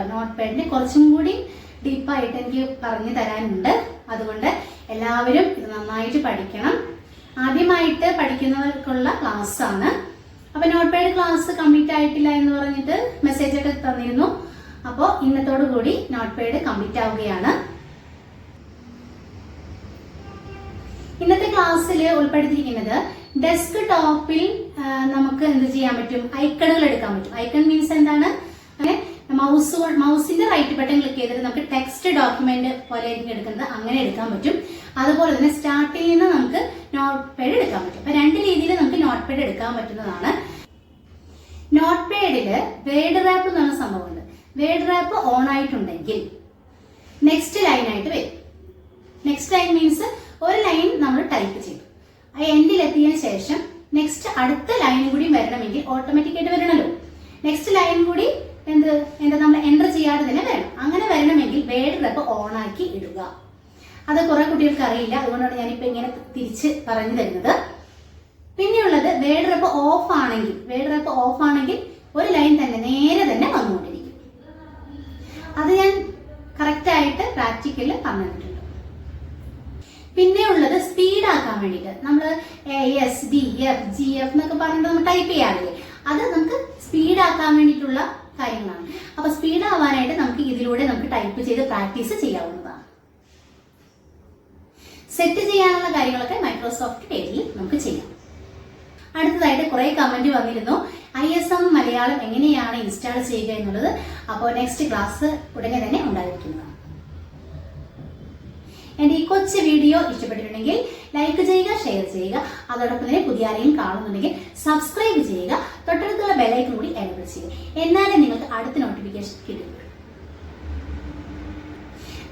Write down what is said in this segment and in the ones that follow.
കേട്ടോ നോട്ട് പാഡിന് കുറച്ചും കൂടി ഡീപ്പായിട്ട് എനിക്ക് പറഞ്ഞു തരാനുണ്ട്. അതുകൊണ്ട് എല്ലാവരും ഇത് നന്നായിട്ട് പഠിക്കണം. ആദ്യമായിട്ട് പഠിക്കുന്നവർക്കുള്ള ക്ലാസ് ആണ് അപ്പൊ നോട്ട് പാഡ് ക്ലാസ് കംപ്ലീറ്റ് ആയിട്ടില്ല എന്ന് പറഞ്ഞിട്ട് മെസ്സേജ് ഒക്കെ തന്നിരുന്നു. അപ്പോൾ ഇന്നത്തോടു കൂടി നോട്ട് പാഡ് കംപ്ലീറ്റ് ആവുകയാണ്. ഇന്നത്തെ ക്ലാസ്സിൽ ഉൾപ്പെടുത്തിയിരിക്കുന്നത് ഡെസ്ക് ടോപ്പിൽ നമുക്ക് എന്ത് ചെയ്യാൻ പറ്റും? ഐക്കണുകൾ എടുക്കാൻ പറ്റും. ഐക്കൺ മീൻസ് എന്താണ്? മൗസ് മൗസിന്റെ റൈറ്റ് ബട്ടൺ ക്ലിക്ക് ചെയ്തിട്ട് നമുക്ക് ടെക്സ്റ്റ് ഡോക്യുമെന്റ് പോലെ ആയിരിക്കും എടുക്കുന്നത്. അങ്ങനെ എടുക്കാൻ പറ്റും. അതുപോലെ തന്നെ സ്റ്റാർട്ടിൽ നിന്ന് നമുക്ക് നോട്ട് പാഡ് എടുക്കാൻ പറ്റും. അപ്പൊ രണ്ട് രീതിയിൽ നമുക്ക് നോട്ട് പാഡ് എടുക്കാൻ പറ്റുന്നതാണ്. നോട്ട് പാഡിൽ വേഡ് റാപ്പ് എന്ന് പറഞ്ഞ സംഭവമുണ്ട്. വേഡ് റാപ്പ് ഓൺ ആയിട്ടുണ്ടെങ്കിൽ നെക്സ്റ്റ് ലൈൻ ആയിട്ട് വരും. നെക്സ്റ്റ് ലൈൻ മീൻസ് ഒരു ലൈൻ നമ്മൾ ടൈപ്പ് ചെയ്തു. ആ എൻഡിൽ എത്തിയ ശേഷം നെക്സ്റ്റ് അടുത്ത ലൈൻ കൂടി വരണമെങ്കിൽ ഓട്ടോമാറ്റിക് ആയിട്ട് വരണല്ലോ. നെക്സ്റ്റ് ലൈൻ കൂടി എന്ത്? എന്താ നമ്മൾ എന്റർ ചെയ്യാതെ തന്നെ വേണം അങ്ങനെ വരണമെങ്കിൽ വേഡ് റെപ്പ് ഓൺ ആക്കി ഇടുക. അത് കുറെ കുട്ടികൾക്ക് അറിയില്ല. അതുകൊണ്ടാണ് ഞാനിപ്പോ ഇങ്ങനെ തിരിച്ച് പറഞ്ഞു തരുന്നത്. പിന്നെയുള്ളത് വേഡ് റെപ്പ് ഓഫ് ആണെങ്കിൽ വേഡ് റെപ്പ് ഓഫ് ആണെങ്കിൽ ഒരു ലൈൻ തന്നെ നേരെ തന്നെ വന്നുകൊണ്ടിരിക്കും. അത് ഞാൻ കറക്റ്റ് ആയിട്ട് പ്രാക്ടിക്കലിൽ പറഞ്ഞിട്ടുണ്ട്. പിന്നെ ഉള്ളത് സ്പീഡ് ആക്കാൻ വേണ്ടിയിട്ട്. നമ്മൾ A S D F G F എന്നൊക്കെ പറഞ്ഞിട്ട് നമ്മൾ ടൈപ്പ് ചെയ്യാറില്ലേ? അത് നമുക്ക് സ്പീഡ് ആക്കാൻ വേണ്ടിയിട്ടുള്ള കാര്യങ്ങളാണ്. അപ്പൊ സ്പീഡ് ആവാനായിട്ട് നമുക്ക് ഇതിലൂടെ നമുക്ക് ടൈപ്പ് ചെയ്ത് പ്രാക്ടീസ് ചെയ്യാവുന്നതാണ്. സെറ്റ് ചെയ്യാനുള്ള കാര്യങ്ങളൊക്കെ മൈക്രോസോഫ്റ്റ് പേജിൽ നമുക്ക് ചെയ്യാം. അടുത്തതായിട്ട് കുറെ കമന്റ് വന്നിരുന്നു. ഐ എസ് എം മലയാളം എങ്ങനെയാണ് ഇൻസ്റ്റാൾ ചെയ്യുക എന്നുള്ളത്. അപ്പോൾ നെക്സ്റ്റ് ക്ലാസ് ഉടനെ തന്നെ ഉണ്ടായിരിക്കുന്നതാണ്. എന്റെ ഈ കൊച്ചു വീഡിയോ ഇഷ്ടപ്പെട്ടിട്ടുണ്ടെങ്കിൽ ലൈക്ക് ചെയ്യുക ഷെയർ ചെയ്യുക. അതോടൊപ്പം തന്നെ പുതിയ ആരെയും കാണുന്നുണ്ടെങ്കിൽ സബ്സ്ക്രൈബ് ചെയ്യുക. തൊട്ടടുത്തുള്ള ബെല്ലൈക്കൻ കൂടി എനേബിൾ ചെയ്യുക. എന്നാലേ നിങ്ങൾക്ക് അടുത്ത നോട്ടിഫിക്കേഷൻ കിട്ടും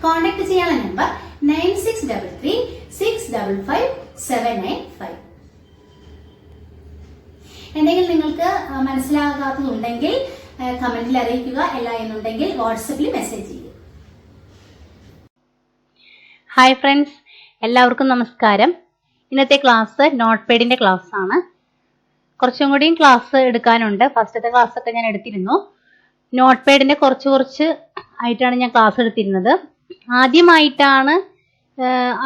കോൺടാക്ട് ചെയ്യാനുള്ള number nine six double three six double five seven nine five എന്തെങ്കിലും നിങ്ങൾക്ക് മനസ്സിലാകാത്തതുണ്ടെങ്കിൽ കമന്റിൽ അറിയിക്കുക. അല്ല എന്നുണ്ടെങ്കിൽ വാട്സപ്പിൽ മെസ്സേജ് ചെയ്യുക. ഹായ് ഫ്രണ്ട്സ് എല്ലാവർക്കും നമസ്കാരം. ഇന്നത്തെ ക്ലാസ് നോട്ട് പേഡിന്റെ ക്ലാസ് ആണ്. കുറച്ചും കൂടിയും ക്ലാസ് എടുക്കാനുണ്ട്. ഫസ്റ്റത്തെ ക്ലാസ് ഒക്കെ ഞാൻ എടുത്തിരുന്നു. നോട്ട് പേഡിന്റെ കുറച്ച് കുറച്ച് ആയിട്ടാണ് ഞാൻ ക്ലാസ് എടുത്തിരുന്നത്. ആദ്യമായിട്ടാണ്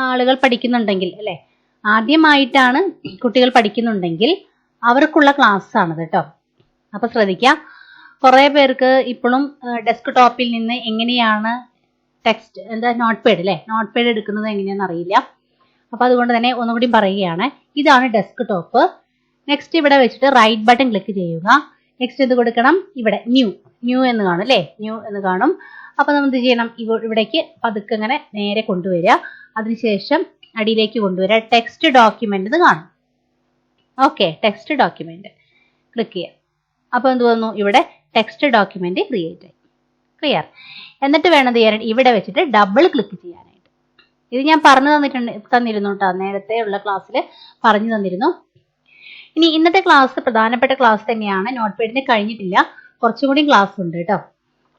ആളുകൾ പഠിക്കുന്നുണ്ടെങ്കിൽ അല്ലെ? ആദ്യമായിട്ടാണ് കുട്ടികൾ പഠിക്കുന്നുണ്ടെങ്കിൽ അവർക്കുള്ള ക്ലാസ് ആണ് കേട്ടോ. അപ്പൊ ശ്രദ്ധിക്കാം. കുറേ പേർക്ക് ഇപ്പോഴും ഡെസ്ക് ടോപ്പിൽ നിന്ന് എങ്ങനെയാണ് ടെക്സ്റ്റ് എന്താ നോട്ട് പാഡ് അല്ലേ നോട്ട് പാഡ് എടുക്കുന്നത് എങ്ങനെയാണെന്ന് അറിയില്ല. അപ്പൊ അതുകൊണ്ട് തന്നെ ഒന്നുകൂടി പറയുകയാണ്. ഇതാണ് ഡെസ്ക് ടോപ്പ് നെക്സ്റ്റ് ഇവിടെ വെച്ചിട്ട് റൈറ്റ് ബട്ടൺ ക്ലിക്ക് ചെയ്യുക. നെക്സ്റ്റ് എന്ത് കൊടുക്കണം? ഇവിടെ ന്യൂ ന്യൂ എന്ന് കാണും അല്ലേ ന്യൂ എന്ന് കാണും. അപ്പൊ നമ്മൾ എന്ത് ചെയ്യണം? ഇവ- ഇവിടേക്ക് പതുക്കെ ഇങ്ങനെ നേരെ കൊണ്ടുവരിക. അതിനുശേഷം അടിയിലേക്ക് കൊണ്ടുവരിക. ടെക്സ്റ്റ് ഡോക്യുമെന്റ് എന്ന് കാണും. ഓക്കെ ടെക്സ്റ്റ് ഡോക്യുമെന്റ് ക്ലിക്ക് ചെയ്യുക. അപ്പൊ എന്ത് വന്നു? ഇവിടെ ടെക്സ്റ്റ് ഡോക്യുമെന്റ് ക്രിയേറ്റ് ആയി. ക്ലിയർ എന്നിട്ട് വേണം ചെയ്യാൻ ഇവിടെ വെച്ചിട്ട് ഡബിൾ ക്ലിക്ക് ചെയ്യാനായിട്ട്. ഇത് ഞാൻ പറഞ്ഞു തന്നിട്ടുണ്ട് തന്നിരുന്നു കേട്ടോ നേരത്തെ ഉള്ള ക്ലാസ്സിൽ പറഞ്ഞു തന്നിരുന്നു. ഇനി ഇന്നത്തെ ക്ലാസ് പ്രധാനപ്പെട്ട ക്ലാസ് തന്നെയാണ്. നോട്ട് പേഡിന് കഴിഞ്ഞിട്ടില്ല. കുറച്ചും കൂടി ക്ലാസ് ഉണ്ട് കേട്ടോ.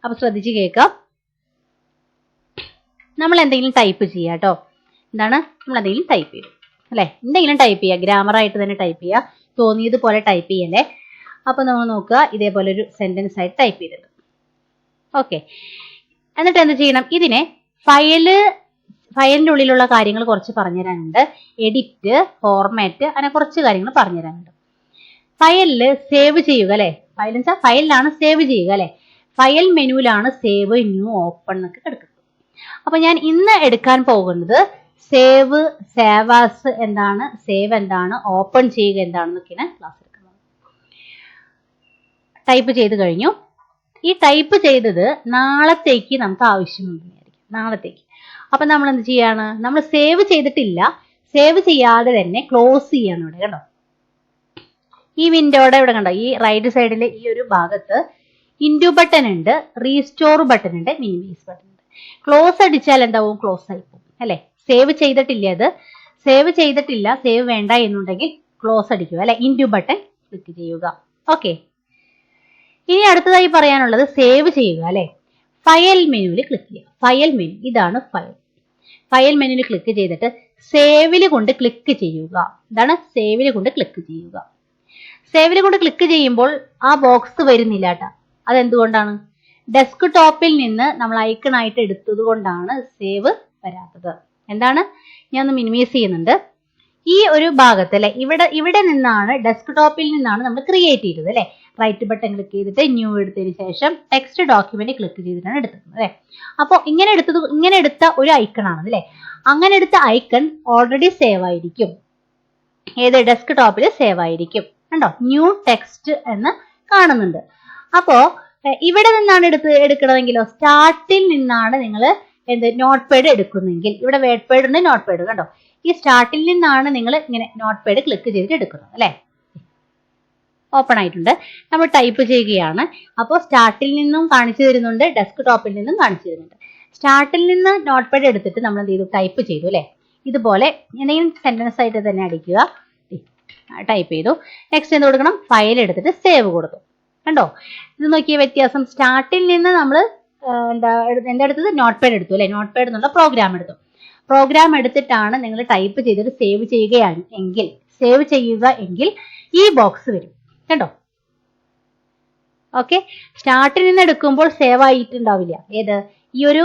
അപ്പൊ ശ്രദ്ധിച്ച് കേൾക്കാം. നമ്മൾ എന്തെങ്കിലും ടൈപ്പ് ചെയ്യുക കേട്ടോ. എന്താണ്? നമ്മൾ എന്തെങ്കിലും ടൈപ്പ് ചെയ്യും അല്ലെ? എന്തെങ്കിലും ടൈപ്പ് ചെയ്യുക ഗ്രാമർ ആയിട്ട് തന്നെ ടൈപ്പ് ചെയ്യുക തോന്നിയതുപോലെ ടൈപ്പ് ചെയ്യല്ലേ? അപ്പൊ നമ്മൾ നോക്കുക ഇതേപോലെ ഒരു സെന്റൻസ് ആയിട്ട് ടൈപ്പ് ചെയ്തിട്ട് ഓക്കെ എന്നിട്ട് എന്ത് ചെയ്യണം? ഇതിനെ ഫയൽ ഫയലിന്റെ ഉള്ളിലുള്ള കാര്യങ്ങൾ കുറച്ച് പറഞ്ഞുതരാനുണ്ട് എഡിറ്റ് ഫോർമാറ്റ് അങ്ങനെ കുറച്ച് കാര്യങ്ങൾ പറഞ്ഞുതരാനുണ്ട് ഫയലിൽ സേവ് ചെയ്യുക അല്ലെ? ഫയൽ വെച്ചാൽ ഫയലിലാണ് സേവ് ചെയ്യുക അല്ലെ? ഫയൽ മെനുവിലാണ് സേവ് ന്യൂ ഓപ്പൺ എന്നൊക്കെ കിടക്കുന്നത് അപ്പൊ ഞാൻ ഇന്ന് എടുക്കാൻ പോകുന്നത് സേവ് സേവാസ് എന്താണ്? സേവ് എന്താണ്? ഓപ്പൺ ചെയ്യുക എന്താണെന്നൊക്കെയാണ് ക്ലാസ് എടുക്കുന്നത്. ടൈപ്പ് ചെയ്ത് കഴിഞ്ഞു. ഈ ടൈപ്പ് ചെയ്തത് നാളത്തേക്ക് നമുക്ക് ആവശ്യമുണ്ടായിരിക്കും നാളത്തേക്ക്. അപ്പൊ നമ്മൾ എന്ത് ചെയ്യാണ്? നമ്മൾ സേവ് ചെയ്തിട്ടില്ല. സേവ് ചെയ്യാതെ തന്നെ ക്ലോസ് ചെയ്യാണ് ഇവിടെ കേട്ടോ ഈ വിൻഡോയുടെ ഇവിടെ കണ്ടോ? ഈ റൈറ്റ് സൈഡിലെ ഈ ഒരു ഭാഗത്ത് ഇൻഡു ബട്ടൺ ഉണ്ട് റീസ്റ്റോർ ബട്ടൺ ഉണ്ട് മിനിമൈസ് ബട്ടൺ ഉണ്ട്. ക്ലോസ് അടിച്ചാൽ എന്താവും? ക്ലോസ് ആയി പോകും. അല്ലെ? സേവ് ചെയ്തിട്ടില്ല അത് സേവ് ചെയ്തിട്ടില്ല സേവ് വേണ്ട എന്നുണ്ടെങ്കിൽ ക്ലോസ് അടിക്കുക. അല്ലെ? ഇൻഡു ബട്ടൺ ക്ലിക്ക് ചെയ്യുക. ഓക്കെ ഇനി അടുത്തതായി പറയാനുള്ളത് സേവ് ചെയ്യുക അല്ലെ? ഫയൽ മെനുവിൽ ക്ലിക്ക് ചെയ്യുക. ഫയൽ മെനു ഇതാണ് ഫയൽ ഫയൽ മെനുവിൽ ക്ലിക്ക് ചെയ്തിട്ട് സേവിൽ കൊണ്ട് ക്ലിക്ക് ചെയ്യുക. ഇതാണ് സേവിൽ കൊണ്ട് ക്ലിക്ക് ചെയ്യുക. സേവിൽ കൊണ്ട് ക്ലിക്ക് ചെയ്യുമ്പോൾ ആ ബോക്സ് വരുന്നില്ല കേട്ടോ അതെന്തുകൊണ്ടാണ്? ഡെസ്ക് ടോപ്പിൽ നിന്ന് നമ്മൾ ഐക്കണായിട്ട് എടുത്തത് കൊണ്ടാണ് സേവ് വരാത്തത്. എന്താണ്? ഞാൻ ഒന്ന് മിനിമൈസ് ചെയ്യുന്നുണ്ട്. ഈ ഒരു ഭാഗത്ത് അല്ലെ? ഇവിടെ ഇവിടെ നിന്നാണ് ഡെസ്ക് ടോപ്പിൽ നിന്നാണ് നമ്മൾ ക്രിയേറ്റ് ചെയ്തത് അല്ലെ? റൈറ്റ് ബട്ടൺ ക്ലിക്ക് ചെയ്തിട്ട് ന്യൂ എടുത്തതിന് ശേഷം ടെക്സ്റ്റ് ഡോക്യുമെന്റ് ക്ലിക്ക് ചെയ്തിട്ടാണ് എടുത്തത് അല്ലെ? അപ്പോൾ ഇങ്ങനെ എടുത്തത് ഇങ്ങനെ എടുത്ത ഒരു ഐക്കൺ ആണ് അല്ലെ? അങ്ങനെ എടുത്ത ഐക്കൺ ഓൾറെഡി സേവ് ആയിരിക്കും. ഏത്? ഡെസ്ക് ടോപ്പിൽ സേവ് ആയിരിക്കും. കണ്ടോ? ന്യൂ ടെക്സ്റ്റ് എന്ന് കാണുന്നുണ്ട്. അപ്പോ ഇവിടെ നിന്നാണ് എടുത്ത് എടുക്കണമെങ്കിലോ സ്റ്റാർട്ടിൽ നിന്നാണ് നിങ്ങൾ എന്ത്? നോട്ട് പാഡ് എടുക്കുന്നെങ്കിൽ. ഇവിടെ വേഡ് പാഡ് ഉണ്ട് നോട്ട് പാഡ് കണ്ടോ? ഈ സ്റ്റാർട്ടിൽ നിന്നാണ് നിങ്ങൾ ഇങ്ങനെ നോട്ട് പാഡ് ക്ലിക്ക് ചെയ്തിട്ട് എടുക്കുന്നത് അല്ലേ? ഓപ്പൺ ആയിട്ടുണ്ട്. നമ്മൾ ടൈപ്പ് ചെയ്യുകയാണ്. അപ്പോൾ സ്റ്റാർട്ടിൽ നിന്നും കാണിച്ചു തരുന്നുണ്ട് ഡെസ്ക് ടോപ്പിൽ നിന്നും കാണിച്ചു തരുന്നുണ്ട്. സ്റ്റാർട്ടിൽ നിന്ന് നോട്ട് പാഡ് എടുത്തിട്ട് നമ്മൾ എന്ത് ചെയ്തു? ടൈപ്പ് ചെയ്തു അല്ലേ? ഇതുപോലെ എന്തെങ്കിലും സെന്റൻസ് ആയിട്ട് തന്നെ അടിക്കുക. ടൈപ്പ് ചെയ്തു. നെക്സ്റ്റ് എന്ത് കൊടുക്കണം? ഫയൽ എടുത്തിട്ട് സേവ് കൊടുത്തു. കണ്ടോ? ഇത് നോക്കിയ വ്യത്യാസം. സ്റ്റാർട്ടിൽ നിന്ന് നമ്മൾ എന്താ എന്താ എടുത്തത് നോട്ട് പാഡ് എടുത്തു അല്ലെ? നോട്ട് പാഡ് എന്നുള്ള പ്രോഗ്രാം എടുത്തു. പ്രോഗ്രാം എടുത്തിട്ടാണ് നിങ്ങൾ ടൈപ്പ് ചെയ്തിട്ട് സേവ് ചെയ്യുകയാണ് എങ്കിൽ സേവ് ചെയ്യുക എങ്കിൽ ഈ ബോക്സ് വരും. കണ്ടോ? ഓക്കെ സ്റ്റാർട്ടിൽ നിന്ന് എടുക്കുമ്പോൾ സേവ് ആയിട്ടുണ്ടാവില്ല. ഏത്? ഈ ഒരു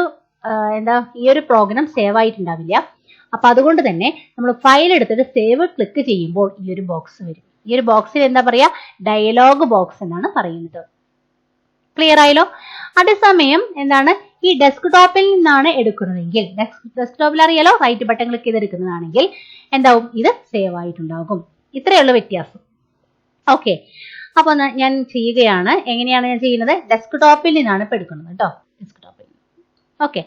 എന്താ ഈ ഒരു പ്രോഗ്രാം സേവ് ആയിട്ടുണ്ടാവില്ല. അപ്പൊ അതുകൊണ്ട് തന്നെ നമ്മൾ ഫയൽ എടുത്തിട്ട് സേവ് ക്ലിക്ക് ചെയ്യുമ്പോൾ ഈ ഒരു ബോക്സ് വരും. ഈ ഒരു ബോക്സിൽ എന്താ പറയാ ഡയലോഗ് ബോക്സ് എന്നാണ് പറയുന്നത്. ക്ലിയർ ആയല്ലോ? അതേസമയം എന്താണ്? ഈ ഡെസ്ക്ടോപ്പിൽ നിന്നാണ് എടുക്കുന്നതെങ്കിൽ ഡെസ്ക് ടോപ്പിൽ അറിയാലോ? റൈറ്റ് ബട്ടൺ ക്ലിക്ക് ചെയ്ത് എടുക്കുന്നതാണെങ്കിൽ എന്താവും? ഇത് സേവ് ആയിട്ടുണ്ടാകും. ഇത്രയേ ഉള്ളൂ വ്യത്യാസം. ഓക്കെ അപ്പൊ ഞാൻ ചെയ്യുകയാണ്. എങ്ങനെയാണ് ഞാൻ ചെയ്യുന്നത്? ഡെസ്ക്ടോപ്പിൽ നിന്നാണ് ഇപ്പൊ എടുക്കുന്നത് കേട്ടോ ഡെസ്ക് ടോപ്പിൽ ഓക്കെ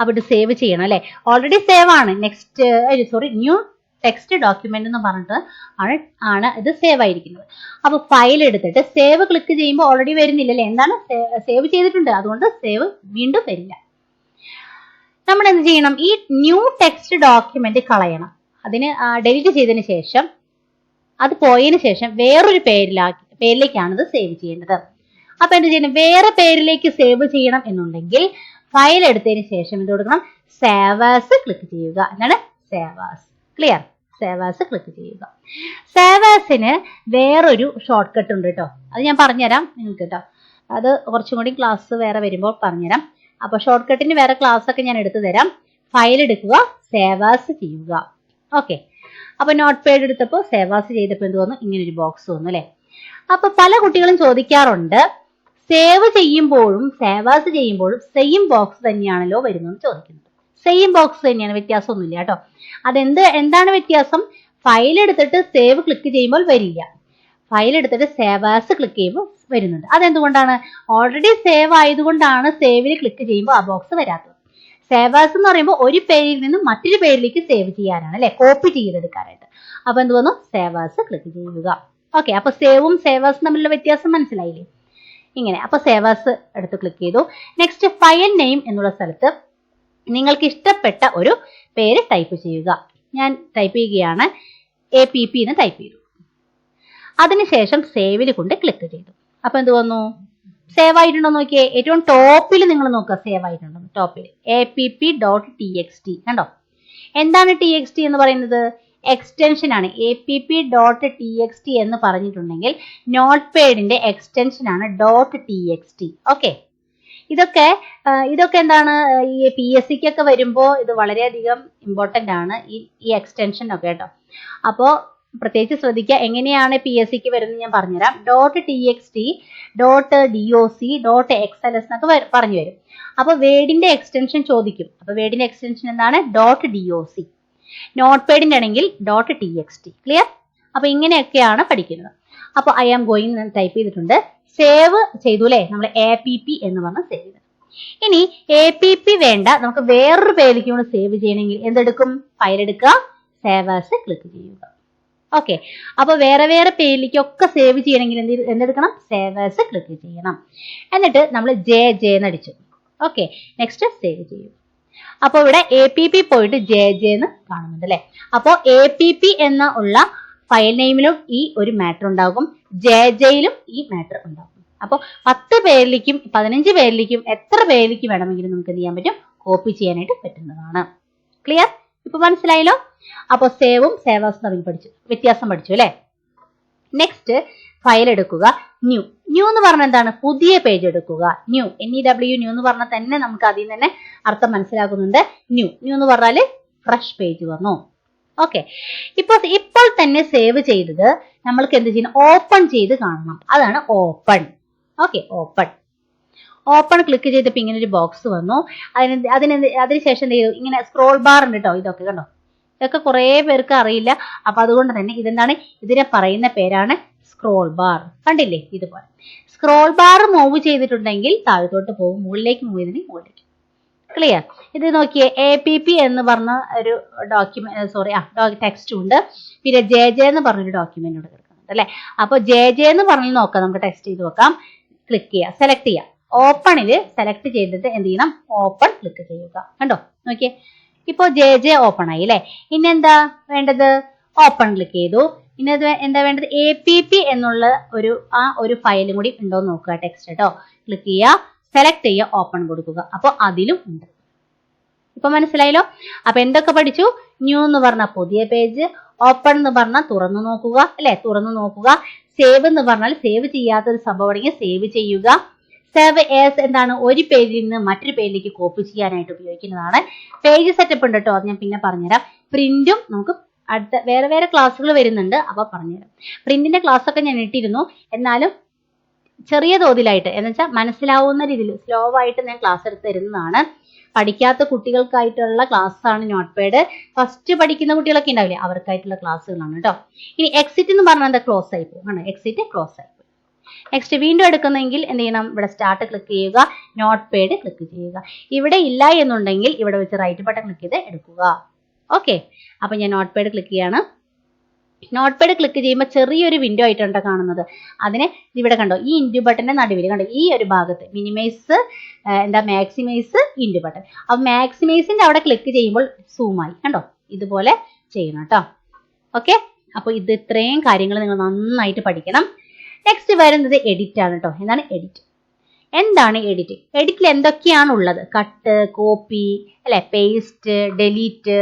അപ്പൊ ഇത് സേവ് ചെയ്യണം അല്ലെ? ഓൾറെഡി സേവ് ആണ്. Next sorry new text document എന്ന് പറഞ്ഞിട്ട് ആണ് ആണ് ഇത് സേവ് ആയിരിക്കുന്നത്. അപ്പൊ ഫയൽ എടുത്തിട്ട് സേവ് ക്ലിക്ക് ചെയ്യുമ്പോൾ ഓൾറെഡി വരുന്നില്ല അല്ലെ എന്താണ് സേവ് ചെയ്തിട്ടുണ്ട്. അതുകൊണ്ട് സേവ് വീണ്ടും വരില്ല. നമ്മൾ എന്ത് ചെയ്യണം? ഈ ന്യൂ ടെക്സ്റ്റ് ഡോക്യുമെന്റ് കളയണം. അതിന് ഡെലിറ്റ് ചെയ്തതിന് ശേഷം അത് പോയതിനു ശേഷം വേറൊരു പേരിലാക്കി പേരിലേക്കാണ് ഇത് സേവ് ചെയ്യേണ്ടത്. അപ്പൊ എന്ത് ചെയ്യണം? വേറെ പേരിലേക്ക് സേവ് ചെയ്യണം എന്നുണ്ടെങ്കിൽ ഫയൽ എടുത്തതിന് ശേഷം എന്ത് കൊടുക്കണം? സേവേഴ്സ് ക്ലിക്ക് ചെയ്യുക. എന്താണ്? സേവേഴ്സ് ക്ലിയർ സേവാസ് ക്ലിക്ക് ചെയ്യുക. സേവാസിന് വേറൊരു ഷോർട്ട് കട്ട് ഉണ്ട് കേട്ടോ അത് ഞാൻ പറഞ്ഞുതരാം നിങ്ങൾക്ക് കേട്ടോ അത് കുറച്ചും കൂടി ക്ലാസ് വേറെ വരുമ്പോൾ പറഞ്ഞുതരാം. അപ്പൊ ഷോർട്ട് കട്ടിന് വേറെ ക്ലാസ് ഒക്കെ ഞാൻ എടുത്തു തരാം. ഫയൽ എടുക്കുക സേവാസ് ചെയ്യുക. ഓക്കെ അപ്പൊ നോട്ട് പേഡ് എടുത്തപ്പോൾ സേവാസ് ചെയ്തപ്പോൾ എന്ത് വന്നു? ഇങ്ങനെ ഒരു ബോക്സ് വന്നു അല്ലെ? അപ്പൊ പല കുട്ടികളും ചോദിക്കാറുണ്ട് സേവ് ചെയ്യുമ്പോഴും സേവാസ് ചെയ്യുമ്പോഴും സെയിം ബോക്സ് തന്നെയാണല്ലോ വരുന്നതെന്ന് ചോദിക്കുന്നത്. സെയിം ബോക്സ് തന്നെയാണ്. വ്യത്യാസമൊന്നുമില്ല കേട്ടോ. അതെന്ത് എന്താണ് വ്യത്യാസം? ഫയൽ എടുത്തിട്ട് സേവ് ക്ലിക്ക് ചെയ്യുമ്പോൾ വരില്ല. ഫയൽ എടുത്തിട്ട് സേവാസ് ക്ലിക്ക് ചെയ്യുമ്പോൾ വരുന്നുണ്ട്. അതെന്തുകൊണ്ടാണ്? ഓൾറെഡി സേവ് ആയതുകൊണ്ടാണ് സേവിൽ ക്ലിക്ക് ചെയ്യുമ്പോൾ ആ ബോക്സ് വരാത്തത്. സേവാസ് എന്ന് പറയുമ്പോൾ ഒരു പേരിൽ നിന്നും മറ്റൊരു പേരിലേക്ക് സേവ് ചെയ്യാനാണ് അല്ലെ? കോപ്പി ചെയ്തെടുക്കാനായിട്ട് അപ്പൊ എന്ത് വന്നു? സേവാസ് ക്ലിക്ക് ചെയ്യുക. ഓക്കെ അപ്പൊ സേവും സേവാസും തമ്മിലുള്ള വ്യത്യാസം മനസ്സിലായില്ലേ? ഇങ്ങനെ. അപ്പൊ സേവാസ് എടുത്ത് ക്ലിക്ക് ചെയ്തു. നെക്സ്റ്റ് ഫയൽ നെയിം എന്നുള്ള സ്ഥലത്ത് നിങ്ങൾക്ക് ഇഷ്ടപ്പെട്ട ഒരു പേര് ടൈപ്പ് ചെയ്യുക. ഞാൻ ടൈപ്പ് ചെയ്യുകയാണ് എ പി പി എന്ന് ടൈപ്പ് ചെയ്തു. അതിനുശേഷം സേവിൽ കൊണ്ട് ക്ലിക്ക് ചെയ്തു. അപ്പൊ എന്ത് വന്നു? സേവ് ആയിട്ടുണ്ടോ നോക്കിയേ. ഏറ്റവും ടോപ്പിൽ നിങ്ങൾ നോക്കുക സേവ് ആയിട്ടുണ്ടോ ടോപ്പിൽ. A P P dot T X T കണ്ടോ? എന്താണ് ടി എക്സ് ടി എന്ന് പറയുന്നത്? എക്സ്റ്റൻഷൻ ആണ്. A P P dot T X T എന്ന് പറഞ്ഞിട്ടുണ്ടെങ്കിൽ നോട്ട് പേഡിന്റെ എക്സ്റ്റൻഷൻ ആണ് dot T X T okay ഇതൊക്കെ ഇതൊക്കെ എന്താണ് ഈ പി എസ് സിക്കൊക്കെ വരുമ്പോൾ ഇത് വളരെയധികം ഇമ്പോർട്ടന്റ് ആണ് ഈ ഈ എക്സ്റ്റൻഷൻ ഒക്കെ കേട്ടോ. അപ്പോൾ പ്രത്യേകിച്ച് ശ്രദ്ധിക്കുക എങ്ങനെയാണ് പി എസ് സിക്ക് വരുന്നത് ഞാൻ പറഞ്ഞുതരാം. Dot T X T dot D O C dot X L S എന്നൊക്കെ പറഞ്ഞു വരും. അപ്പോൾ വേഡിന്റെ എക്സ്റ്റൻഷൻ ചോദിക്കും. അപ്പോൾ വേഡിന്റെ എക്സ്റ്റൻഷൻ എന്താണ്? ഡോട്ട് ഡി ഒ സി നോട്ട് പേഡിന്റെ ആണെങ്കിൽ dot T X T clear അപ്പൊ ഇങ്ങനെയൊക്കെയാണ് പഠിക്കുന്നത്. അപ്പൊ ഐ ആം ഗോയിങ് ടൈപ്പ് ചെയ്തിട്ടുണ്ട്. സേവ് ചെയ്തു അല്ലേ നമ്മൾ എ പി പി എന്ന് പറഞ്ഞ സേവ് ചെയ്തു ഇനി എ പി പി വേണ്ട. നമുക്ക് വേറൊരു പേരിലേക്ക് കൂടെ സേവ് ചെയ്യണമെങ്കിൽ എന്തെടുക്കും? ഫയൽ എടുക്കുക. സേവേഴ്സ് ക്ലിക്ക് ചെയ്യുക. ഓക്കെ അപ്പൊ വേറെ വേറെ പേരിലേക്കൊക്കെ സേവ് ചെയ്യണമെങ്കിൽ എന്ത് എന്തെടുക്കണം? സേവേഴ്സ് ക്ലിക്ക് ചെയ്യണം. എന്നിട്ട് നമ്മൾ ജെ ജെ എന്ന് അടിച്ചു. ഓക്കെ നെക്സ്റ്റ് സേവ് ചെയ്യും. അപ്പോൾ ഇവിടെ എ പി പി പോയിട്ട് ജെ ജെ എന്ന് കാണുന്നുണ്ട് അല്ലെ അപ്പോൾ എ പി പി എന്ന ഉള്ള ഫയൽ നെയിമിലും ഈ ഒരു മാറ്റർ ഉണ്ടാകും. ജെ ജെയിലും ഈ മാറ്റർ ഉണ്ടാകും. അപ്പോൾ പത്ത് പേരിലേക്കും പതിനഞ്ച് പേരിലേക്കും എത്ര പേരിലേക്കും വേണമെങ്കിലും നമുക്ക് എന്ത് ചെയ്യാൻ പറ്റും? കോപ്പി ചെയ്യാനായിട്ട് പറ്റുന്നതാണ്. ക്ലിയർ ഇപ്പൊ മനസ്സിലായല്ലോ? അപ്പോൾ സേവും സേവാസും തമ്മിൽ പഠിച്ചു. വ്യത്യാസം പഠിച്ചു അല്ലേ? നെക്സ്റ്റ് ഫയൽ എടുക്കുക. ന്യൂ ന്യൂ എന്ന് പറഞ്ഞാൽ എന്താണ്? പുതിയ പേജ് എടുക്കുക. New N E W new എന്ന് പറഞ്ഞാൽ തന്നെ നമുക്ക് അതിൽ തന്നെ അർത്ഥം മനസ്സിലാകുന്നുണ്ട്. ന്യൂ ന്യൂ എന്ന് പറഞ്ഞാൽ ഫ്രഷ് പേജ് വന്നു. ഓക്കെ ഇപ്പോൾ ഇപ്പോൾ തന്നെ സേവ് ചെയ്തത് നമ്മൾക്ക് എന്ത് ചെയ്യണം? ഓപ്പൺ ചെയ്ത് കാണണം. അതാണ് open okay open open click ചെയ്തപ്പോൾ ഇങ്ങനെ ഒരു ബോക്സ് വന്നു. അതിന് അതിന് അതിനുശേഷം എന്ത് ചെയ്തു? ഇങ്ങനെ സ്ക്രോൾ ബാർ ഉണ്ട് കേട്ടോ ഇതൊക്കെ കണ്ടോ? ഇതൊക്കെ കുറേ പേർക്ക് അറിയില്ല. അപ്പൊ അതുകൊണ്ട് തന്നെ ഇതെന്താണ്? ഇതിനെ പറയുന്ന പേരാണ് സ്ക്രോൾ ബാർ കണ്ടില്ലേ? ഇതുപോലെ. സ്ക്രോൾ ബാർ മൂവ് ചെയ്തിട്ടുണ്ടെങ്കിൽ താഴത്തോട്ട് പോകും. മുകളിലേക്ക് മൂവ് ചെയ്തിട്ടുണ്ടെങ്കിൽ മുകളിലേക്ക് ക്ലിയർ ഇത് നോക്കിയേ എ പി പി എന്ന് പറഞ്ഞ ഒരു ഡോക്യുമെന്റ് സോറി ആ ടെക്സ്റ്റും ഉണ്ട്. പിന്നെ ജെ ജെ എന്ന് പറഞ്ഞൊരു ഡോക്യുമെന്റ് ഇവിടെ കിടക്കുന്നുണ്ട് അല്ലെ? അപ്പോൾ ജെ ജെ എന്ന് പറഞ്ഞ് നോക്കാം നമുക്ക് ടെക്സ്റ്റ് ചെയ്ത് നോക്കാം. ക്ലിക്ക് ചെയ്യുക സെലക്ട് ചെയ്യുക ഓപ്പണിൽ സെലക്ട് ചെയ്തിട്ട് എന്ത് ചെയ്യണം? ഓപ്പൺ ക്ലിക്ക് ചെയ്യുക. കണ്ടോ? നോക്കിയേ. ഇപ്പോ ജെ ജെ ഓപ്പൺ ആയി അല്ലേ? ഇനി എന്താ വേണ്ടത്? ഓപ്പൺ ക്ലിക്ക് ചെയ്തു. ഇനി അത് എന്താ വേണ്ടത്? എ പി പി എന്നുള്ള ഒരു ആ ഒരു ഫയലും കൂടി ഉണ്ടോ നോക്കുക ടെക്സ്റ്റ് കേട്ടോ ക്ലിക്ക് ചെയ്യുക സെലക്ട് ചെയ്യുക ഓപ്പൺ കൊടുക്കുക. അപ്പോൾ അതിലും ഉണ്ട്. ഇപ്പൊ മനസ്സിലായല്ലോ? അപ്പൊ എന്തൊക്കെ പഠിച്ചു? ന്യൂ എന്ന് പറഞ്ഞ പുതിയ പേജ് ഓപ്പൺ എന്ന് പറഞ്ഞാൽ തുറന്നു നോക്കുക അല്ലെ? തുറന്നു നോക്കുക. സേവ് എന്ന് പറഞ്ഞാൽ സേവ് ചെയ്യാത്ത ഒരു സംഭവമാണെങ്കിൽ സേവ് ചെയ്യുക. സേവ് ഏസ് എന്താണ്? ഒരു പേജിൽ നിന്ന് മറ്റൊരു പേജിലേക്ക് കോപ്പി ചെയ്യാനായിട്ട് ഉപയോഗിക്കുന്നതാണ്. പേജ് സെറ്റപ്പ് ഉണ്ട് കേട്ടോ അത് ഞാൻ പിന്നെ പറഞ്ഞുതരാം. പ്രിന്റും നമുക്ക് അടുത്ത വേറെ വേറെ ക്ലാസ്സുകൾ വരുന്നുണ്ട്. അപ്പൊ പറഞ്ഞുതരാം. പ്രിന്റിന്റെ ക്ലാസ് ഒക്കെ ഞാൻ ഇട്ടിരുന്നു. എന്നാലും ചെറിയ തോതിലായിട്ട് എന്ന് വെച്ചാൽ മനസ്സിലാവുന്ന രീതിയിൽ സ്ലോ ആയിട്ട് ഞാൻ ക്ലാസ് എടുത്ത് തരുന്നതാണ് പഠിക്കാത്ത കുട്ടികൾക്കായിട്ടുള്ള ക്ലാസ് ആണ് നോട്ട് പാഡ് ഫസ്റ്റ് പഠിക്കുന്ന കുട്ടികളൊക്കെ ഉണ്ടാവില്ലേ അവർക്കായിട്ടുള്ള ക്ലാസ്സുകളാണ് കേട്ടോ ഇനി എക്സിറ്റ് എന്ന് പറഞ്ഞാൽ എന്താ? ക്ലോസ് ആയി പോകും. ആണ് എക്സിറ്റ് ക്ലോസ് ആയി നെക്സ്റ്റ് വീണ്ടും എടുക്കുന്നെങ്കിൽ എന്ത് ചെയ്യണം? ഇവിടെ സ്റ്റാർട്ട് ക്ലിക്ക് ചെയ്യുക നോട്ട് പേഡ് ക്ലിക്ക് ചെയ്യുക. ഇവിടെ ഇല്ല എന്നുണ്ടെങ്കിൽ ഇവിടെ വെച്ച് റൈറ്റ് ബട്ടൺ ക്ലിക്ക് ചെയ്ത് എടുക്കുക. ഓക്കെ അപ്പൊ ഞാൻ നോട്ട് പേഡ് ക്ലിക്ക് ചെയ്യാണ്. നോട്ട് പാഡ് ക്ലിക്ക് ചെയ്യുമ്പോൾ ചെറിയൊരു വിൻഡോ ആയിട്ടുണ്ട് കാണുന്നത്. അതിനെ ഇവിടെ കണ്ടോ? ഈ ഇൻഡു ബട്ടന്റെ നടുവിൽ കണ്ടോ? ഈ ഒരു ഭാഗത്ത് മിനിമൈസ് എന്താ മാക്സിമൈസ് ഇൻഡു ബട്ടൺ അപ്പോൾ മാക്സിമൈസിന്റെ അവിടെ ക്ലിക്ക് ചെയ്യുമ്പോൾ സൂമായി കണ്ടോ? ഇതുപോലെ ചെയ്യണം കേട്ടോ ഓക്കെ അപ്പോൾ ഇത് ഇത്രയും കാര്യങ്ങൾ നിങ്ങൾ നന്നായിട്ട് പഠിക്കണം. നെക്സ്റ്റ് വരുന്നത് എഡിറ്റ് ആണ് കേട്ടോ എന്താണ് എഡിറ്റ് എന്താണ് എഡിറ്റ് എഡിറ്റിൽ എന്തൊക്കെയാണ് ഉള്ളത് കട്ട് കോപ്പി അല്ലെ പേസ്റ്റ് ഡെലീറ്റ്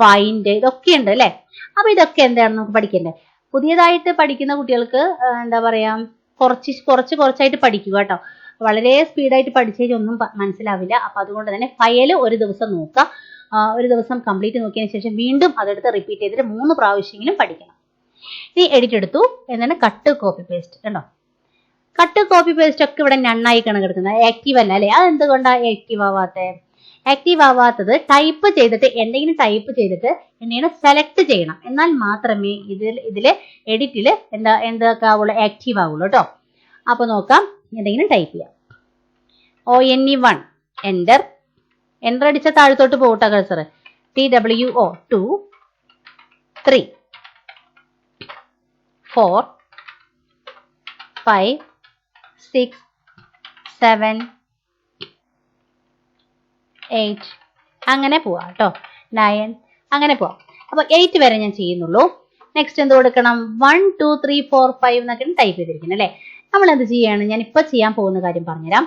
ഫൈൻഡ് ഇതൊക്കെ ഉണ്ട് അല്ലെ? അപ്പൊ ഇതൊക്കെ എന്താണ് നമുക്ക് പഠിക്കണ്ടേ പുതിയതായിട്ട് പഠിക്കുന്ന കുട്ടികൾക്ക് എന്താ പറയാ കുറച്ച് കുറച്ച് കുറച്ചായിട്ട് പഠിക്കുക കേട്ടോ. വളരെ സ്പീഡായിട്ട് പഠിച്ചതിൽ ഒന്നും മനസ്സിലാവില്ല. അപ്പൊ അതുകൊണ്ട് തന്നെ ഫയൽ ഒരു ദിവസം നോക്കുക. ഒരു ദിവസം കംപ്ലീറ്റ് നോക്കിയതിന് ശേഷം വീണ്ടും അതെടുത്ത് റിപ്പീറ്റ് ചെയ്തിട്ട് മൂന്ന് പ്രാവശ്യമെങ്കിലും പഠിക്കണം. ഇനി എഡിറ്റ് എടുത്തു. എന്താണ്? കട്ട് കോപ്പി പേസ്റ്റ് കണ്ടോ? കട്ട് കോപ്പി പേസ്റ്റ് ഒക്കെ ഇവിടെ നണ്ണായി കിടക്കുന്നത് ആക്റ്റീവ് അല്ല? അല്ലെ? അത് എന്തുകൊണ്ടാണ് ആക്റ്റീവ് ആവാത്തത് ആക്റ്റീവ് ആവാത്തത് ടൈപ്പ് ചെയ്തിട്ട് എന്തെങ്കിലും ടൈപ്പ് ചെയ്തിട്ട് എന്തെങ്കിലും സെലക്ട് ചെയ്യണം. എന്നാൽ മാത്രമേ ഇതിൽ ഇതിൽ എഡിറ്റിൽ എന്താ എന്തൊക്കെ ആവുള്ളൂ ആക്റ്റീവ് ആവുള്ളൂ കേട്ടോ അപ്പൊ നോക്കാം എന്തെങ്കിലും ടൈപ്പ് ചെയ്യാം. O N E one enter enter അടിച്ച താഴത്തോട്ട് പോകട്ടെ cursor T W O two three four five six seven eight അങ്ങനെ പോവാം കേട്ടോ നയൻ അങ്ങനെ പോവാം. അപ്പൊ എയ്റ്റ് വരെ ഞാൻ ചെയ്യുന്നുള്ളൂ. നെക്സ്റ്റ് എന്ത് കൊടുക്കണം? One two three four five എന്നൊക്കെ ടൈപ്പ് ചെയ്തിരിക്കുന്നത് അല്ലേ? നമ്മൾ എന്ത് ചെയ്യാണ്? ഞാൻ ഇപ്പൊ ചെയ്യാൻ പോകുന്ന കാര്യം പറഞ്ഞുതരാം.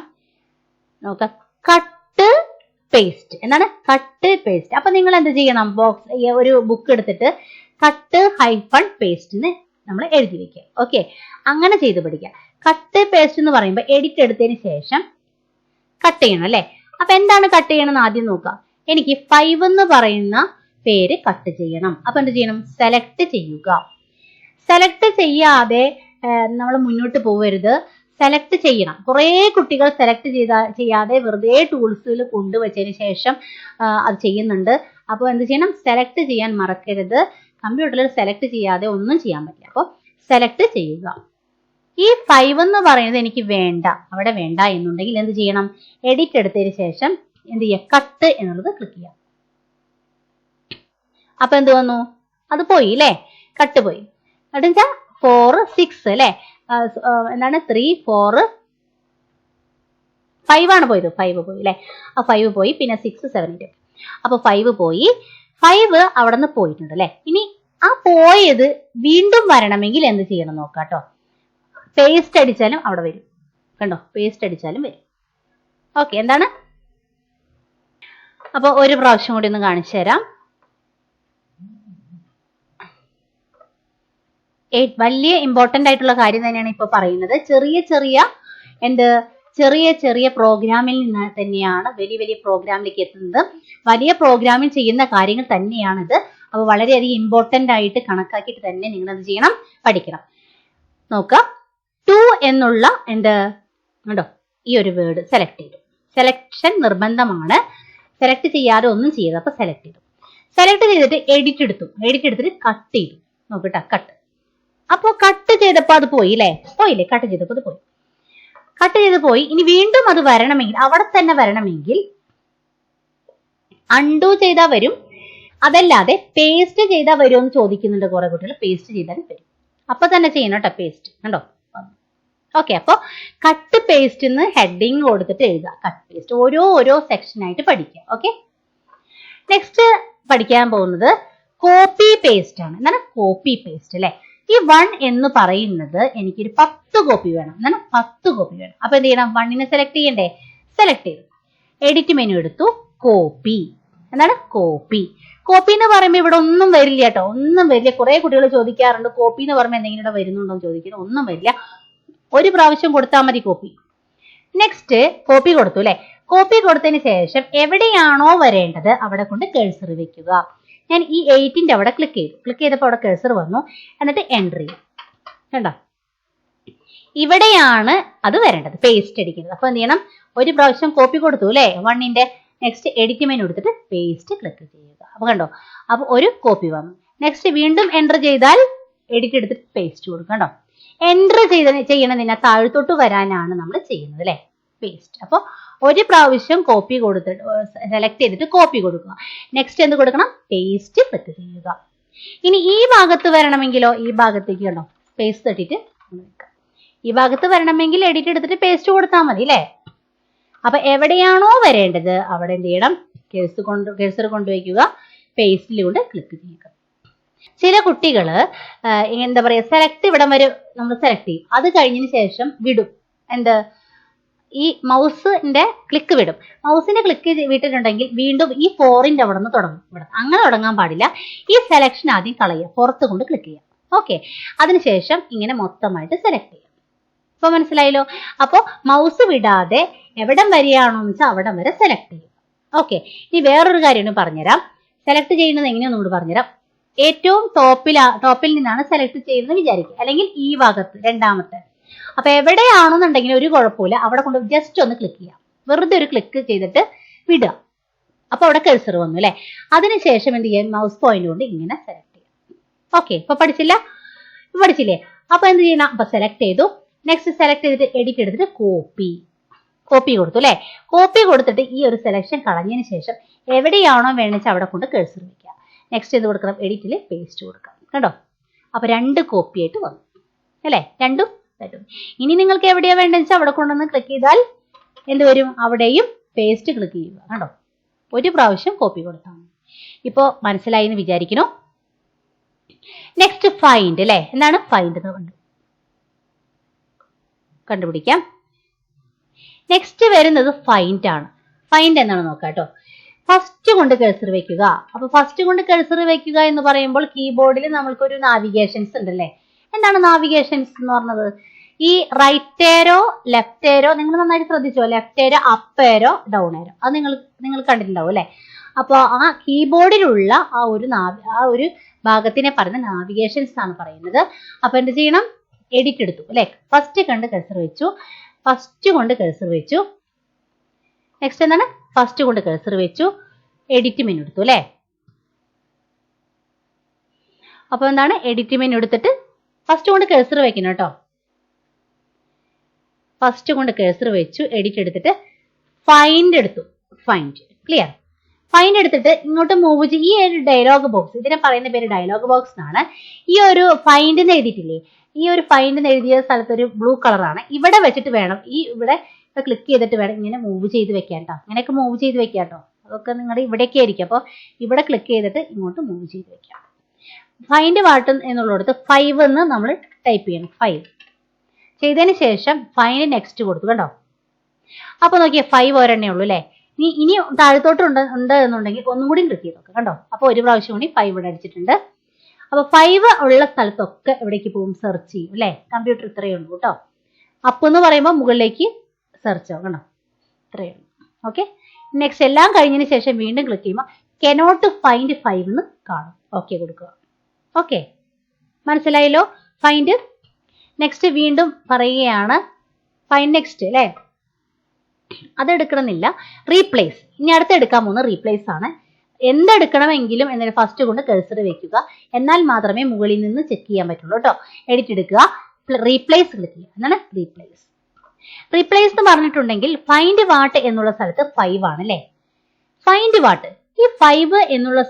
നോക്ക. കട്ട് പേസ്റ്റ് എന്താണ്? കട്ട് പേസ്റ്റ് അപ്പൊ നിങ്ങൾ എന്ത് ചെയ്യണം ബോക്സ് ഒരു ബുക്ക് എടുത്തിട്ട് കട്ട് ഹൈഫൺ പേസ്റ്റിന് നമ്മൾ എഴുതി വെക്കുക. ഓക്കെ അങ്ങനെ ചെയ്ത് പഠിക്കുക. കട്ട് പേസ്റ്റ് എന്ന് പറയുമ്പോൾ എഡിറ്റ് എടുത്തതിന് ശേഷം കട്ട് ചെയ്യണം അല്ലേ? അപ്പൊ എന്താണ് കട്ട് ചെയ്യണം എന്ന് ആദ്യം നോക്കാം. എനിക്ക് ഫൈവ് എന്ന് പറയുന്ന പേര് കട്ട് ചെയ്യണം. അപ്പൊ എന്ത് ചെയ്യണം? സെലക്ട് ചെയ്യുക. സെലക്ട് ചെയ്യാതെ നമ്മൾ മുന്നോട്ട് പോവരുത്. സെലക്ട് ചെയ്യണം. കുറേ കുട്ടികൾ സെലക്ട് ചെയ്ത ചെയ്യാതെ വെറുതെ ടൂൾസിൽ കൊണ്ടുവച്ചതിന് ശേഷം അത് ചെയ്യുന്നുണ്ട്. അപ്പോൾ എന്ത് ചെയ്യണം? സെലക്ട് ചെയ്യാൻ മറക്കരുത്. കമ്പ്യൂട്ടറിൽ സെലക്ട് ചെയ്യാതെ ഒന്നും ചെയ്യാൻ പറ്റില്ല. അപ്പോൾ സെലക്ട് ചെയ്യുക. ഈ ഫൈവ് എന്ന് പറയുന്നത് എനിക്ക് വേണ്ട. അവിടെ വേണ്ട എന്നുണ്ടെങ്കിൽ എന്ത് ചെയ്യണം? എഡിറ്റ് എടുത്തതിന് ശേഷം എന്ത് ചെയ്യുക? കട്ട് എന്നുള്ളത് ക്ലിക്ക് ചെയ്യാം അപ്പൊ എന്ത് വന്നു? അത് പോയി അല്ലേ കട്ട് പോയി. എന്നിട്ട് ഫോർ സിക്സ് അല്ലേ എന്താണ്? ത്രീ ഫോർ ഫൈവ് ആണ് പോയത്. ഫൈവ് പോയി അല്ലേ ആ ഫൈവ് പോയി. പിന്നെ സിക്സ് സെവൻ എയ്റ്റ് അപ്പൊ ഫൈവ് പോയി. ഫൈവ് അവിടെ നിന്ന് പോയിട്ടുണ്ട് അല്ലേ ഇനി ആ പോയത് വീണ്ടും വരണമെങ്കിൽ എന്ത് ചെയ്യണം നോക്കാം കേട്ടോ പേസ്റ്റ് അടിച്ചാലും അവിടെ വരും. കണ്ടോ? പേസ്റ്റ് അടിച്ചാലും വരും. ഓക്കെ എന്താണ്? അപ്പൊ ഒരു പ്രാവശ്യം കൂടി ഒന്ന് കാണിച്ചു തരാം. വലിയ ഇമ്പോർട്ടന്റ് ആയിട്ടുള്ള കാര്യം തന്നെയാണ് ഇപ്പൊ പറയുന്നത്. ചെറിയ ചെറിയ എന്ത്? ചെറിയ ചെറിയ പ്രോഗ്രാമിൽ നിന്ന് തന്നെയാണ് വലിയ വലിയ പ്രോഗ്രാമിലേക്ക് എത്തുന്നത്. വലിയ പ്രോഗ്രാമിൽ ചെയ്യുന്ന കാര്യങ്ങൾ തന്നെയാണിത്. അപ്പോൾ വളരെയധികം ഇമ്പോർട്ടന്റ് ആയിട്ട് കണക്കാക്കിയിട്ട് തന്നെ നിങ്ങൾ എന്ത് ചെയ്യണം പഠിക്കണം. നോക്കുക ടു എന്നുള്ള എന്ത്? കണ്ടോ? ഈ ഒരു വേർഡ് സെലക്ട് ചെയ്തു. സെലക്ഷൻ നിർബന്ധമാണ്. സെലക്ട് ചെയ്യാതെ ഒന്നും ചെയ്യരുത്. അപ്പൊ സെലക്ട് ചെയ്തു. സെലക്ട് ചെയ്തിട്ട് എഡിറ്റ് എടുത്തു. എഡിറ്റ് എടുത്തിട്ട് കട്ട് ചെയ്തു. നോക്കട്ടെ കട്ട് അപ്പോ കട്ട് ചെയ്തപ്പോ അത് പോയി അല്ലേ പോയില്ലേ? കട്ട് ചെയ്തപ്പോ അത് പോയി. കട്ട് ചെയ്ത് പോയി. ഇനി വീണ്ടും അത് വരണമെങ്കിൽ അവിടെ തന്നെ വരണമെങ്കിൽ അൺഡു ചെയ്താൽ വരും. അതല്ലാതെ പേസ്റ്റ് ചെയ്താൽ വരുമോ എന്ന് ചോദിക്കുന്നുണ്ട് കുറെ കുട്ടികൾ. പേസ്റ്റ് ചെയ്താൽ വരും. അപ്പൊ തന്നെ ചെയ്യണം കേട്ടോ പേസ്റ്റ് കണ്ടോ? ഓക്കെ അപ്പോൾ കട്ട് പേസ്റ്റ് എന്ന് ഹെഡിങ് കൊടുത്തിട്ട് എഴുതുക. കട്ട് പേസ്റ്റ് ഓരോ ഓരോ സെക്ഷനായിട്ട് പഠിക്കുക. ഓക്കെ നെക്സ്റ്റ് പഠിക്കാൻ പോകുന്നത് കോപ്പി പേസ്റ്റ് ആണ്. എന്നാണ് കോപ്പി പേസ്റ്റ് അല്ലെ? ഈ വൺ എന്ന് പറയുന്നത് എനിക്കൊരു പത്ത് കോപ്പി വേണം. എന്നാണ് പത്ത് കോപ്പി വേണം. അപ്പൊ എന്ത് ചെയ്യണം? വണ്ണിനെ സെലക്ട് ചെയ്യണ്ടേ? സെലക്ട് ചെയ്തു. എഡിറ്റ് മെനു എടുത്തു. കോപ്പി എന്നാണ് കോപ്പി കോപ്പി എന്ന് പറയുമ്പോൾ ഇവിടെ ഒന്നും വരില്ല കേട്ടോ. ഒന്നും വരില്ല. കുറെ കുട്ടികൾ ചോദിക്കാറുണ്ട് കോപ്പി എന്ന് പറയുമ്പോൾ എന്തെങ്കിലും ഇവിടെ വരുന്നുണ്ടോ? ചോദിക്കുന്നു ഒന്നും വരില്ല. ഒരു പ്രാവശ്യം കൊടുത്താൽ മതി കോപ്പി. നെക്സ്റ്റ് കോപ്പി കൊടുത്തു അല്ലെ കോപ്പി കൊടുത്തതിന് ശേഷം എവിടെയാണോ വരേണ്ടത് അവിടെ കൊണ്ട് കേഴ്സർ വെക്കുക. ഞാൻ ഈ എയ്റ്റിന്റെ അവിടെ ക്ലിക്ക് ചെയ്തു. ക്ലിക്ക് ചെയ്തപ്പോൾ അവിടെ കേഴ്സർ വന്നു. എന്നിട്ട് എൻട്രി കണ്ടോ? ഇവിടെയാണ് അത് വരേണ്ടത്. പേസ്റ്റ് അടിക്കുന്നത്. അപ്പൊ എന്ത് ചെയ്യണം? ഒരു പ്രാവശ്യം കോപ്പി കൊടുത്തു അല്ലെ വണ്ണിന്റെ നെക്സ്റ്റ് എഡിറ്റ് മെനു എടുത്തിട്ട് പേസ്റ്റ് ക്ലിക്ക് ചെയ്യുക. അപ്പൊ കണ്ടോ? അപ്പൊ ഒരു കോപ്പി വന്നു. നെക്സ്റ്റ് വീണ്ടും എന്റർ ചെയ്താൽ എഡിറ്റ് എടുത്തിട്ട് പേസ്റ്റ് കൊടുക്കുക. കണ്ടോ? എന്റർ ചെയ്ത ചെയ്യണതിനെ താഴ്ത്തോട്ട് വരാനാണ് നമ്മൾ ചെയ്യുന്നത് അല്ലേ? പേസ്റ്റ് അപ്പോൾ ഒരു പ്രാവശ്യം കോപ്പി കൊടുത്തിട്ട് സെലക്ട് ചെയ്തിട്ട് കോപ്പി കൊടുക്കുക. നെക്സ്റ്റ് എന്ത് കൊടുക്കണം? പേസ്റ്റ് സെറ്റ് ചെയ്യുക. ഇനി ഈ ഭാഗത്ത് വരണമെങ്കിലോ? ഈ ഭാഗത്തേക്ക് കണ്ടോ? സ്പേസ് തട്ടിട്ട് ഈ ഭാഗത്ത് വരണമെങ്കിൽ എഡിറ്റ് എടുത്തിട്ട് പേസ്റ്റ് കൊടുത്താൽ മതി അല്ലേ? അപ്പൊ എവിടെയാണോ വരേണ്ടത് അവിടെ എന്ത് ചെയ്യണം? കേസ് കൊണ്ട് കേസർ കൊണ്ടുവയ്ക്കുക പേസ്റ്റിലൂടെ ക്ലിക്ക് ചെയ്യുക. ചില കുട്ടികൾ ആ, എന്താ പറയാ സെലക്ട് ഇവിടം വരെ നമ്മൾ സെലക്ട് ചെയ്യും. അത് കഴിഞ്ഞതിന് ശേഷം വിടും. എന്ത്? ഈ മൗസിന്റെ ക്ലിക്ക് വിടും. മൗസിന്റെ ക്ലിക്ക് വിട്ടിട്ടുണ്ടെങ്കിൽ വീണ്ടും ഈ ഫോറിന്റെ അവിടെ നിന്ന് തുടങ്ങും ഇവിടെ. അങ്ങനെ തുടങ്ങാൻ പാടില്ല. ഈ സെലക്ഷൻ ആദ്യം കളയുക. പുറത്ത് കൊണ്ട് ക്ലിക്ക് ചെയ്യാം ഓക്കെ അതിനുശേഷം ഇങ്ങനെ മൊത്തമായിട്ട് സെലക്ട് ചെയ്യാം ഇപ്പൊ മനസ്സിലായല്ലോ? അപ്പോൾ മൗസ് വിടാതെ എവിടം വരെയാണോ വെച്ചാൽ അവിടം വരെ സെലക്ട് ചെയ്യും ഓക്കെ ഇനി വേറൊരു കാര്യം പറഞ്ഞുതരാം. സെലക്ട് ചെയ്യുന്നത് എങ്ങനെയാണെന്ന് നമ്മൾ പറഞ്ഞുതരാം. ഏറ്റവും ടോപ്പിൽ ടോപ്പിൽ നിന്നാണ് സെലക്ട് ചെയ്യുന്നത് വിചാരിക്കുക. അല്ലെങ്കിൽ ഈ ഭാഗത്ത് രണ്ടാമത്തെ. അപ്പൊ എവിടെയാണെന്നുണ്ടെങ്കിൽ ഒരു കുഴപ്പമില്ല. അവിടെ കൊണ്ട് ജസ്റ്റ് ഒന്ന് ക്ലിക്ക് ചെയ്യാം. വെറുതെ ഒരു ക്ലിക്ക് ചെയ്തിട്ട് വിടുക. അപ്പൊ അവിടെ കഴ്സർ വന്നു അല്ലെ? അതിനുശേഷം എന്ത് ചെയ്യാൻ മൗസ് പോയിന്റ് കൊണ്ട് ഇങ്ങനെ സെലക്ട് ചെയ്യാം. ഓക്കെ ഇപ്പൊ പഠിച്ചില്ല? പഠിച്ചില്ലേ? അപ്പൊ എന്ത് ചെയ്യണം? അപ്പൊ സെലക്ട് ചെയ്തു. നെക്സ്റ്റ് സെലക്ട് ചെയ്തിട്ട് എഡിറ്റ് എടുത്തിട്ട് കോപ്പി കോപ്പി കൊടുത്തു അല്ലെ? കോപ്പി കൊടുത്തിട്ട് ഈ ഒരു സെലക്ഷൻ കളഞ്ഞതിന് ശേഷം എവിടെയാണോ വേണമെന്ന് വെച്ചാൽ അവിടെ കൊണ്ട് കഴ്സർ വെക്കുക നെക്സ്റ്റ് ചെയ്ത് കൊടുക്കണം എഡിറ്റിൽ പേസ്റ്റ് കൊടുക്കാം. കേട്ടോ അപ്പൊ രണ്ട് കോപ്പി ആയിട്ട് വന്നു. അല്ലേ? രണ്ടും തരും. ഇനി നിങ്ങൾക്ക് എവിടെയാ വേണ്ടതെന്ന് വെച്ചാൽ അവിടെ കൊണ്ടുവന്ന് ക്ലിക്ക് ചെയ്താൽ എന്ത് വരും? അവിടെയും പേസ്റ്റ് ക്ലിക്ക് ചെയ്യുക. കേട്ടോ ഒരു പ്രാവശ്യം കോപ്പി കൊടുത്താൽ മതി. ഇപ്പോൾ മനസ്സിലായി എന്ന് വിചാരിക്കുന്നു. നെക്സ്റ്റ് ഫൈൻഡ് അല്ലേ എന്താണ്? ഫൈൻഡ് എന്ന് കണ്ടു. കണ്ടുപിടിക്കാം. നെക്സ്റ്റ് വരുന്നത് ഫൈൻഡ് ആണ്. ഫൈൻഡ് എന്നാണ് നോക്കാം കേട്ടോ. ഫസ്റ്റ് കൊണ്ട് കഴ്സർ വെക്കുക. അപ്പൊ ഫസ്റ്റ് കൊണ്ട് കഴ്സർ വെക്കുക എന്ന് പറയുമ്പോൾ കീബോർഡിൽ നമ്മൾക്കൊരു നാവിഗേഷൻസ് ഉണ്ടല്ലേ? എന്താണ് നാവിഗേഷൻസ് എന്ന് പറഞ്ഞത്? ഈ റൈറ്റ് ഏരോ ലെഫ്റ്റ് ഏരോ നിങ്ങൾ നന്നായിട്ട് ശ്രദ്ധിച്ചോ? Left arrow up arrow down arrow അത് നിങ്ങൾ നിങ്ങൾ കണ്ടിട്ടുണ്ടാവും അല്ലെ? അപ്പോൾ ആ കീബോർഡിലുള്ള ആ ഒരു നാവി ആ ഒരു ഭാഗത്തിനെ പറയുന്ന നാവിഗേഷൻസ് ആണ് പറയുന്നത്. അപ്പൊ എന്ത് ചെയ്യണം? എഡിറ്റ് എടുത്തു. അല്ലെ? ഫസ്റ്റ് കണ്ട് കഴ്സർ വെച്ചു. ഫസ്റ്റ് കൊണ്ട് കഴ്സർ വെച്ചു. നെക്സ്റ്റ് എന്താണ്? ഫസ്റ്റ് കൊണ്ട് കഴ്സർ വെച്ചു. എഡിറ്റ് മെനു എടുത്തു അല്ലേ? അപ്പൊ എന്താണ്? എഡിറ്റ് മെനു എടുത്തിട്ട് ഫസ്റ്റ് കൊണ്ട് കഴ്സർ വെക്കണം കേട്ടോ. ഫസ്റ്റ് കൊണ്ട് കഴ്സർ വെച്ചു എഡിറ്റ് എടുത്തിട്ട് ഫൈൻഡ് എടുത്തു. ഫൈൻഡ് ക്ലിയർ ഫൈൻഡ് എടുത്തിട്ട് ഇങ്ങോട്ട് മൂവ് ചെയ്യും ഈ ഒരു ഡയലോഗ് ബോക്സ് ഇതിനെ പറയുന്ന പേര് ഡയലോഗ് ബോക്സ് എന്നാണ് ഈ ഒരു ഫൈൻഡ് എന്ന് എഴുതിയിട്ടില്ലേ? ഈ ഒരു ഫൈൻഡ് എന്ന് എഴുതിയ സ്ഥലത്ത് ഒരു ബ്ലൂ കളറാണ് ഇവിടെ വെച്ചിട്ട് വേണം ഈ ഇവിടെ ക്ലിക്ക് ചെയ്തിട്ട് വേണം ഇങ്ങനെ മൂവ് ചെയ്ത് വെക്കാൻ കേട്ടോ അങ്ങനെയൊക്കെ മൂവ് ചെയ്ത് വെക്കാം കേട്ടോ അതൊക്കെ നിങ്ങളുടെ ഇവിടേക്ക് ആയിരിക്കും. അപ്പോൾ ഇവിടെ ക്ലിക്ക് ചെയ്തിട്ട് ഇങ്ങോട്ട് മൂവ് ചെയ്ത് വെക്കാം. ഫൈൻഡ് വാട്ടൺ എന്നുള്ളിടത്ത് ഫൈവ് എന്ന് നമ്മൾ ടൈപ്പ് ചെയ്യണം. ഫൈവ് ചെയ്തതിന് ശേഷം ഫൈൻഡ് നെക്സ്റ്റ് കൊടുത്തു കണ്ടോ അപ്പൊ നോക്കിയേ ഫൈവ് ഒരെണ്ണേ ഉള്ളൂ അല്ലേ ഇനി ഇനി താഴത്തോട്ട് ഉണ്ട് ഉണ്ട് എന്നുണ്ടെങ്കിൽ ഒന്നും കൂടി ക്ലിക്ക് ചെയ്ത് നോക്കാം കണ്ടോ അപ്പൊ ഒരു പ്രാവശ്യം കൂടി ഫൈവ് ഇവിടെ അടിച്ചിട്ടുണ്ട്. അപ്പൊ ഫൈവ് ഉള്ള സ്ഥലത്തൊക്കെ എവിടേക്ക് പോകും? സെർച്ച് ചെയ്യും അല്ലെ കമ്പ്യൂട്ടർ ഇത്രയേ ഉള്ളൂ കേട്ടോ അപ്പ് എന്ന് പറയുമ്പോൾ മുകളിലേക്ക് സെർച്ച് ആവും കണ്ടോ? ഇത്രയേ ഓക്കെ നെക്സ്റ്റ് എല്ലാം കഴിഞ്ഞതിന് ശേഷം വീണ്ടും ക്ലിക്ക് ചെയ്യുമ്പോൾ കെനോട്ട് ഫൈൻഡ് ഫൈവ് എന്ന് കാണും. ഓക്കെ കൊടുക്കുക. ഓക്കെ മനസ്സിലായല്ലോ? ഫൈൻഡ് നെക്സ്റ്റ് വീണ്ടും പറയുകയാണ് ഫൈൻഡ് നെക്സ്റ്റ് അല്ലേ അത് എടുക്കണമെന്നില്ല റീപ്ലേസ് ഇനി അടുത്ത് എടുക്കാൻ പോകുന്ന റീപ്ലേസ് ആണ്. എന്തെടുക്കണമെങ്കിലും എന്നൊരു ഫസ്റ്റ് കൊണ്ട് കഴ്സർ വെക്കുക. എന്നാൽ മാത്രമേ മുകളിൽ നിന്ന് ചെക്ക് ചെയ്യാൻ പറ്റുള്ളൂ കേട്ടോ. എഡിറ്റ് എടുക്കുക. റീപ്ലേസ് ക്ലിക്ക് ചെയ്യുക. എന്നാണ് റീപ്ലേസ് റീപ്ലേസ് എന്ന് പറഞ്ഞിട്ടുണ്ടെങ്കിൽ ഫൈൻഡ് വാട്ട് എന്നുള്ള സ്ഥലത്ത് ഫൈവ് ആണ് അല്ലേ ഫൈൻഡ് വാട്ട്. ഈ ഫൈവ് എന്നുള്ള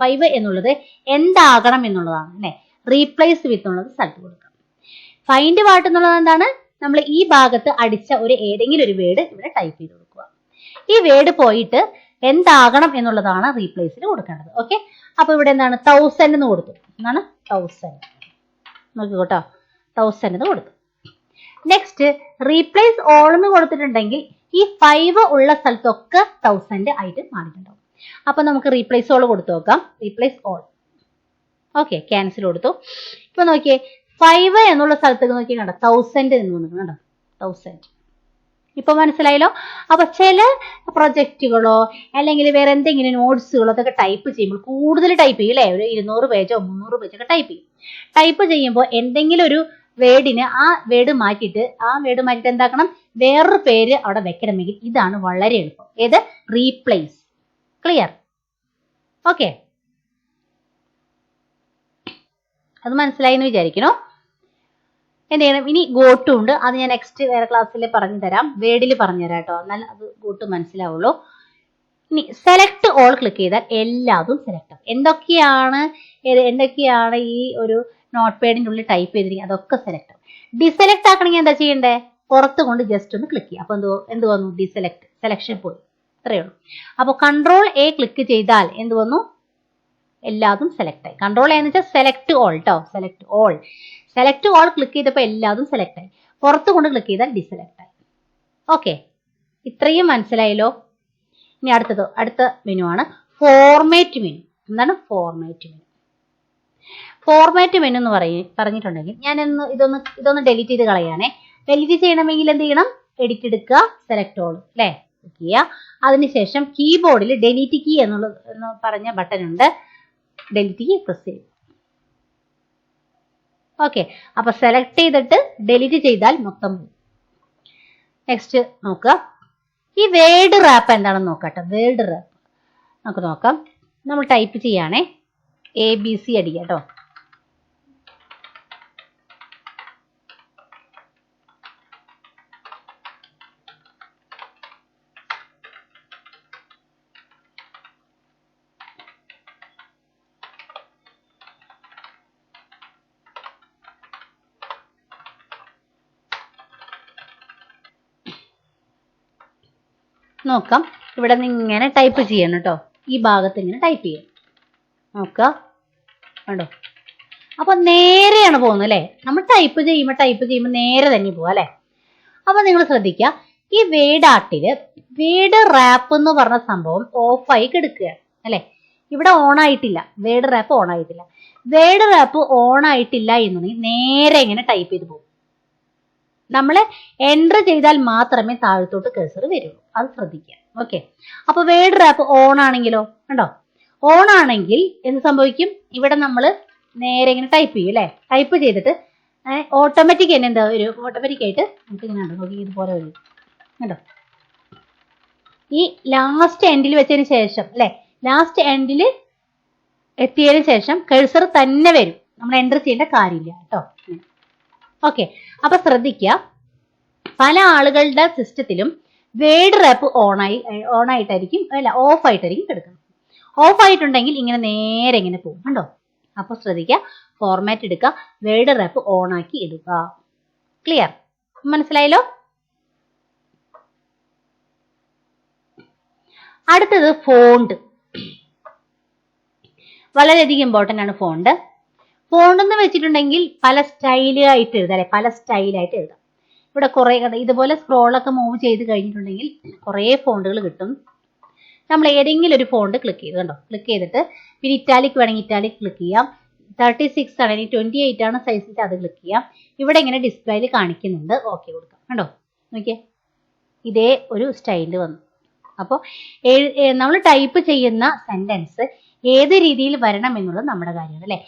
ഫൈവ് എന്നുള്ളത് എന്താകണം എന്നുള്ളതാണ് അല്ലെ റീപ്ലേസ് വിത്ത് എന്നുള്ളത് സ്ഥലത്ത് കൊടുക്കാം. ഫൈൻഡ് വാട്ട് എന്നുള്ളത് എന്താണ്? നമ്മൾ ഈ ഭാഗത്ത് അടിച്ച ഒരു ഏതെങ്കിലും ഒരു വേർഡ് ഇവിടെ ടൈപ്പ് ചെയ്ത് കൊടുക്കുക. ഈ വേർഡ് പോയിട്ട് എന്താകണം എന്നുള്ളതാണ് റീപ്ലേസിന് കൊടുക്കേണ്ടത്. ഓക്കെ അപ്പൊ ഇവിടെ എന്താണ്? തൗസൻഡ് എന്ന് കൊടുത്തു. എന്താണ്? തൗസൻഡ് നോക്കിക്കോട്ടോ. തൗസൻഡ് എന്ന് കൊടുത്തു. നെക്സ്റ്റ് റീപ്ലേസ് ഓൾ എന്ന് കൊടുത്തിട്ടുണ്ടെങ്കിൽ ഈ ഫൈവ് ഉള്ള സ്ഥലത്തൊക്കെ തൗസൻഡ് ആയിട്ട് മാറിയിട്ടുണ്ടാവും. അപ്പൊ നമുക്ക് റീപ്ലേസ് ഓൾ കൊടുത്തു നോക്കാം. റീപ്ലേസ് ഓൾ ഓക്കെ ക്യാൻസൽ കൊടുത്തു. ഇപ്പൊ നോക്കിയേ ഫൈവ് എന്നുള്ള സ്ഥലത്തേക്ക് നോക്കി കണ്ടോ? തൗസൻഡ് എന്ന് വന്നിട്ടുണ്ട് കണ്ടോ? തൗസൻഡ് ഇപ്പൊ മനസ്സിലായല്ലോ? അപ്പൊ ചില പ്രൊജക്റ്റുകളോ അല്ലെങ്കിൽ വേറെ എന്തെങ്കിലും നോട്ട്സുകളോ അതൊക്കെ ടൈപ്പ് ചെയ്യുമ്പോൾ കൂടുതൽ ടൈപ്പ് ചെയ്യും അല്ലേ? ഒരു ഇരുന്നൂറ് പേജോ മുന്നൂറ് പേജോ ഒക്കെ ടൈപ്പ് ചെയ്യും. ടൈപ്പ് ചെയ്യുമ്പോൾ എന്തെങ്കിലും ഒരു വേർഡിന് ആ വേർഡ് മാറ്റിയിട്ട് ആ വേർഡ് മാറ്റിയിട്ട് എന്താക്കണം? വേറൊരു പേര് അവിടെ വെക്കണമെങ്കിൽ ഇതാണ് വളരെ എളുപ്പം. ഏത്? റീപ്ലേസ് ക്ലിയർ ഓക്കെ അത് മനസ്സിലായി എന്ന് വിചാരിക്കണോ എന്ത് ചെയ്യണം? ഇനി ഗോട്ടു ഉണ്ട്. അത് ഞാൻ നെക്സ്റ്റ് വേറെ ക്ലാസ്സിൽ പറഞ്ഞു തരാം. വേർഡിൽ പറഞ്ഞു തരാം കേട്ടോ. എന്നാൽ അത് ഗോട്ട് മനസ്സിലാവുള്ളൂ. ഇനി സെലക്ട് ഓൾ ക്ലിക്ക് ചെയ്താൽ എല്ലാതും സെലക്ട് ആവും. എന്തൊക്കെയാണ്? എന്തൊക്കെയാണ് ഈ ഒരു നോട്ട് പേഡിന്റെ ഉള്ളിൽ ടൈപ്പ് ചെയ്തിരിക്കും അതൊക്കെ സെലക്ട് ആവും ഡിസെലക്ട് ആക്കണമെങ്കിൽ എന്താ ചെയ്യണ്ടേ? പുറത്ത് കൊണ്ട് ജസ്റ്റ് ഒന്ന് ക്ലിക്ക് ചെയ്യുക. അപ്പൊ എന്തോ എന്ത് വന്നു? ഡിസെലക്ട് സെലക്ഷൻ പോയി ഇത്രയേ ഉള്ളൂ. അപ്പോൾ കൺട്രോൾ എ ക്ലിക്ക് ചെയ്താൽ എന്ത് വന്നു? എല്ലാതും സെലക്ട് ആയി. കൺട്രോൾ എന്ന് വെച്ചാൽ സെലക്ട് ഓൾ കേട്ടോ select all select all click ചെയ്തപ്പോൾ എല്ലാതും സെലക്ട് ആയി. പുറത്ത് കൊണ്ട് ക്ലിക്ക് ചെയ്താൽ ഡിസെലക്ട് ആയി. ഓക്കെ ഇത്രയും മനസ്സിലായല്ലോ? ഇനി അടുത്തത് അടുത്ത മെനു ആണ് ഫോർമാറ്റ് മെനു എന്താണ് ഫോർമാറ്റ് മെനു ഫോർമാറ്റ് മെനു എന്ന് പറയ പറഞ്ഞിട്ടുണ്ടെങ്കിൽ ഞാൻ ഇതൊന്ന് ഇതൊന്ന് ഡെലിറ്റ് ചെയ്ത് കളയാണേ. ഡെലിറ്റ് ചെയ്യണമെങ്കിൽ എന്ത് ചെയ്യണം? എഡിറ്റ് എടുക്കുക സെലക്ട് ഓൾ അല്ലേ ക്ലിക്ക് ചെയ്യുക. അതിനുശേഷം കീബോർഡിൽ ഡെലീറ്റ് കീ എന്നുള്ള എന്ന് പറഞ്ഞ ബട്ടൺ ഉണ്ട്. ഡെലിറ്റ് കീ പ്രസ് ചെയ്യും. ഓക്കെ അപ്പൊ സെലക്ട് ചെയ്തിട്ട് ഡെലിറ്റ് ചെയ്താൽ മൊത്തം നെക്സ്റ്റ് നോക്കുക. ഈ വേർഡ് റാപ്പ് എന്താണെന്ന് നോക്കട്ടെ. വേർഡ് റാപ്പ് നമുക്ക് നോക്കാം. നമ്മൾ ടൈപ്പ് ചെയ്യാണേ. എ ബി സി അടിക്കുക കേട്ടോ. നോക്കാം. ഇവിടെ നിന്ന് ഇങ്ങനെ ടൈപ്പ് ചെയ്യണം കേട്ടോ ഈ ഭാഗത്ത് ഇങ്ങനെ ടൈപ്പ് ചെയ്യാം നോക്കുക. കണ്ടോ? അപ്പൊ നേരെയാണ് പോകുന്നത് അല്ലേ? നമ്മൾ ടൈപ്പ് ചെയ്യുമ്പോൾ ടൈപ്പ് ചെയ്യുമ്പോൾ നേരെ തന്നെ പോവാ അല്ലേ? അപ്പൊ നിങ്ങൾ ശ്രദ്ധിക്കുക. ഈ വേഡ് ആർട്ടിൽ വേഡ് റാപ്പ് എന്ന് പറഞ്ഞ സംഭവം ഓഫായി കിടക്കുകയാണ് അല്ലേ? ഇവിടെ ഓൺ ആയിട്ടില്ല. വേഡ് റാപ്പ് ഓൺ ആയിട്ടില്ല. വേഡ് റാപ്പ് ഓൺ ആയിട്ടില്ല എന്നുണ്ടെങ്കിൽ നേരെ ഇങ്ങനെ ടൈപ്പ് ചെയ്ത് പോകും. നമ്മൾ എന്റർ ചെയ്താൽ മാത്രമേ താഴത്തോട്ട് കേസർ വരുള്ളൂ. അത് ശ്രദ്ധിക്കുക. ഓക്കെ അപ്പൊ വേഡ് റാപ്പ് ഓൺ ആണെങ്കിലോ? കണ്ടോ? ഓൺ ആണെങ്കിൽ എന്ത് സംഭവിക്കും? ഇവിടെ നമ്മൾ നേരെ ഇങ്ങനെ ടൈപ്പ് ചെയ്യും അല്ലേ? ടൈപ്പ് ചെയ്തിട്ട് ഓട്ടോമാറ്റിക് തന്നെ എന്താ ഒരു ഓട്ടോമാറ്റിക് ആയിട്ട് നമുക്ക് ഇങ്ങനെ നോക്കി ഇതുപോലെ വരും. കണ്ടോ? ഈ ലാസ്റ്റ് എൻഡിൽ വെച്ചതിന് ശേഷം അല്ലെ? ലാസ്റ്റ് എൻഡിൽ എത്തിയതിന് ശേഷം കഴ്സർ തന്നെ വരും. നമ്മൾ എന്റർ ചെയ്യേണ്ട കാര്യമില്ല കേട്ടോ. ഓക്കെ അപ്പൊ ശ്രദ്ധിക്കുക. പല ആളുകളുടെ സിസ്റ്റത്തിലും വേഡ് റാപ്പ് ഓണായി ഓൺ ആയിട്ടായിരിക്കും അല്ല ഓഫ് ആയിട്ടായിരിക്കും കിടക്കുന്നത്. ഓഫ് ആയിട്ടുണ്ടെങ്കിൽ ഇങ്ങനെ നേരെ ഇങ്ങനെ പോകും കണ്ടോ? അപ്പൊ ശ്രദ്ധിക്കുക ഫോർമാറ്റ് എടുക്കുക വേഡ് റാപ്പ് ഓൺ ആക്കി ഇടുക ക്ലിയർ മനസ്സിലായല്ലോ? അടുത്തത് ഫോണ്ട് വളരെയധികം ഇമ്പോർട്ടന്റ് ആണ് ഫോണ്ട് ഫോണ്ട് എന്ന് വെച്ചിട്ടുണ്ടെങ്കിൽ പല സ്റ്റൈലായിട്ട് എഴുതാം അല്ലെ? പല സ്റ്റൈലായിട്ട് എഴുതാം. ഇവിടെ കുറെ ഇതുപോലെ സ്ക്രോളൊക്കെ മൂവ് ചെയ്ത് കഴിഞ്ഞിട്ടുണ്ടെങ്കിൽ കുറേ ഫോണ്ടുകൾ കിട്ടും. നമ്മൾ ഏതെങ്കിലും ഒരു ഫോണ്ട് ക്ലിക്ക് ചെയ്ത് കണ്ടോ? ക്ലിക്ക് ചെയ്തിട്ട് പിന്നെ ഇറ്റാലിക് വേണമെങ്കിൽ ഇറ്റാലിക് ക്ലിക്ക് ചെയ്യാം. തേർട്ടി സിക്സ് ആണെങ്കിൽ ട്വന്റി എയ്റ്റ് ആണ് സൈസിൽ അത് ക്ലിക്ക് ചെയ്യാം. ഇവിടെ ഇങ്ങനെ ഡിസ്പ്ലേയിൽ കാണിക്കുന്നുണ്ട്. ഓക്കെ കൊടുക്കാം. കണ്ടോ? നോക്കിയേ. ഇതേ ഒരു സ്റ്റൈലിൽ വന്നു. അപ്പോൾ നമ്മൾ ടൈപ്പ് ചെയ്യുന്ന സെന്റൻസ് ഏത് രീതിയിൽ വരണം എന്നുള്ളത് നമ്മുടെ കാര്യമാണ് അല്ലേ?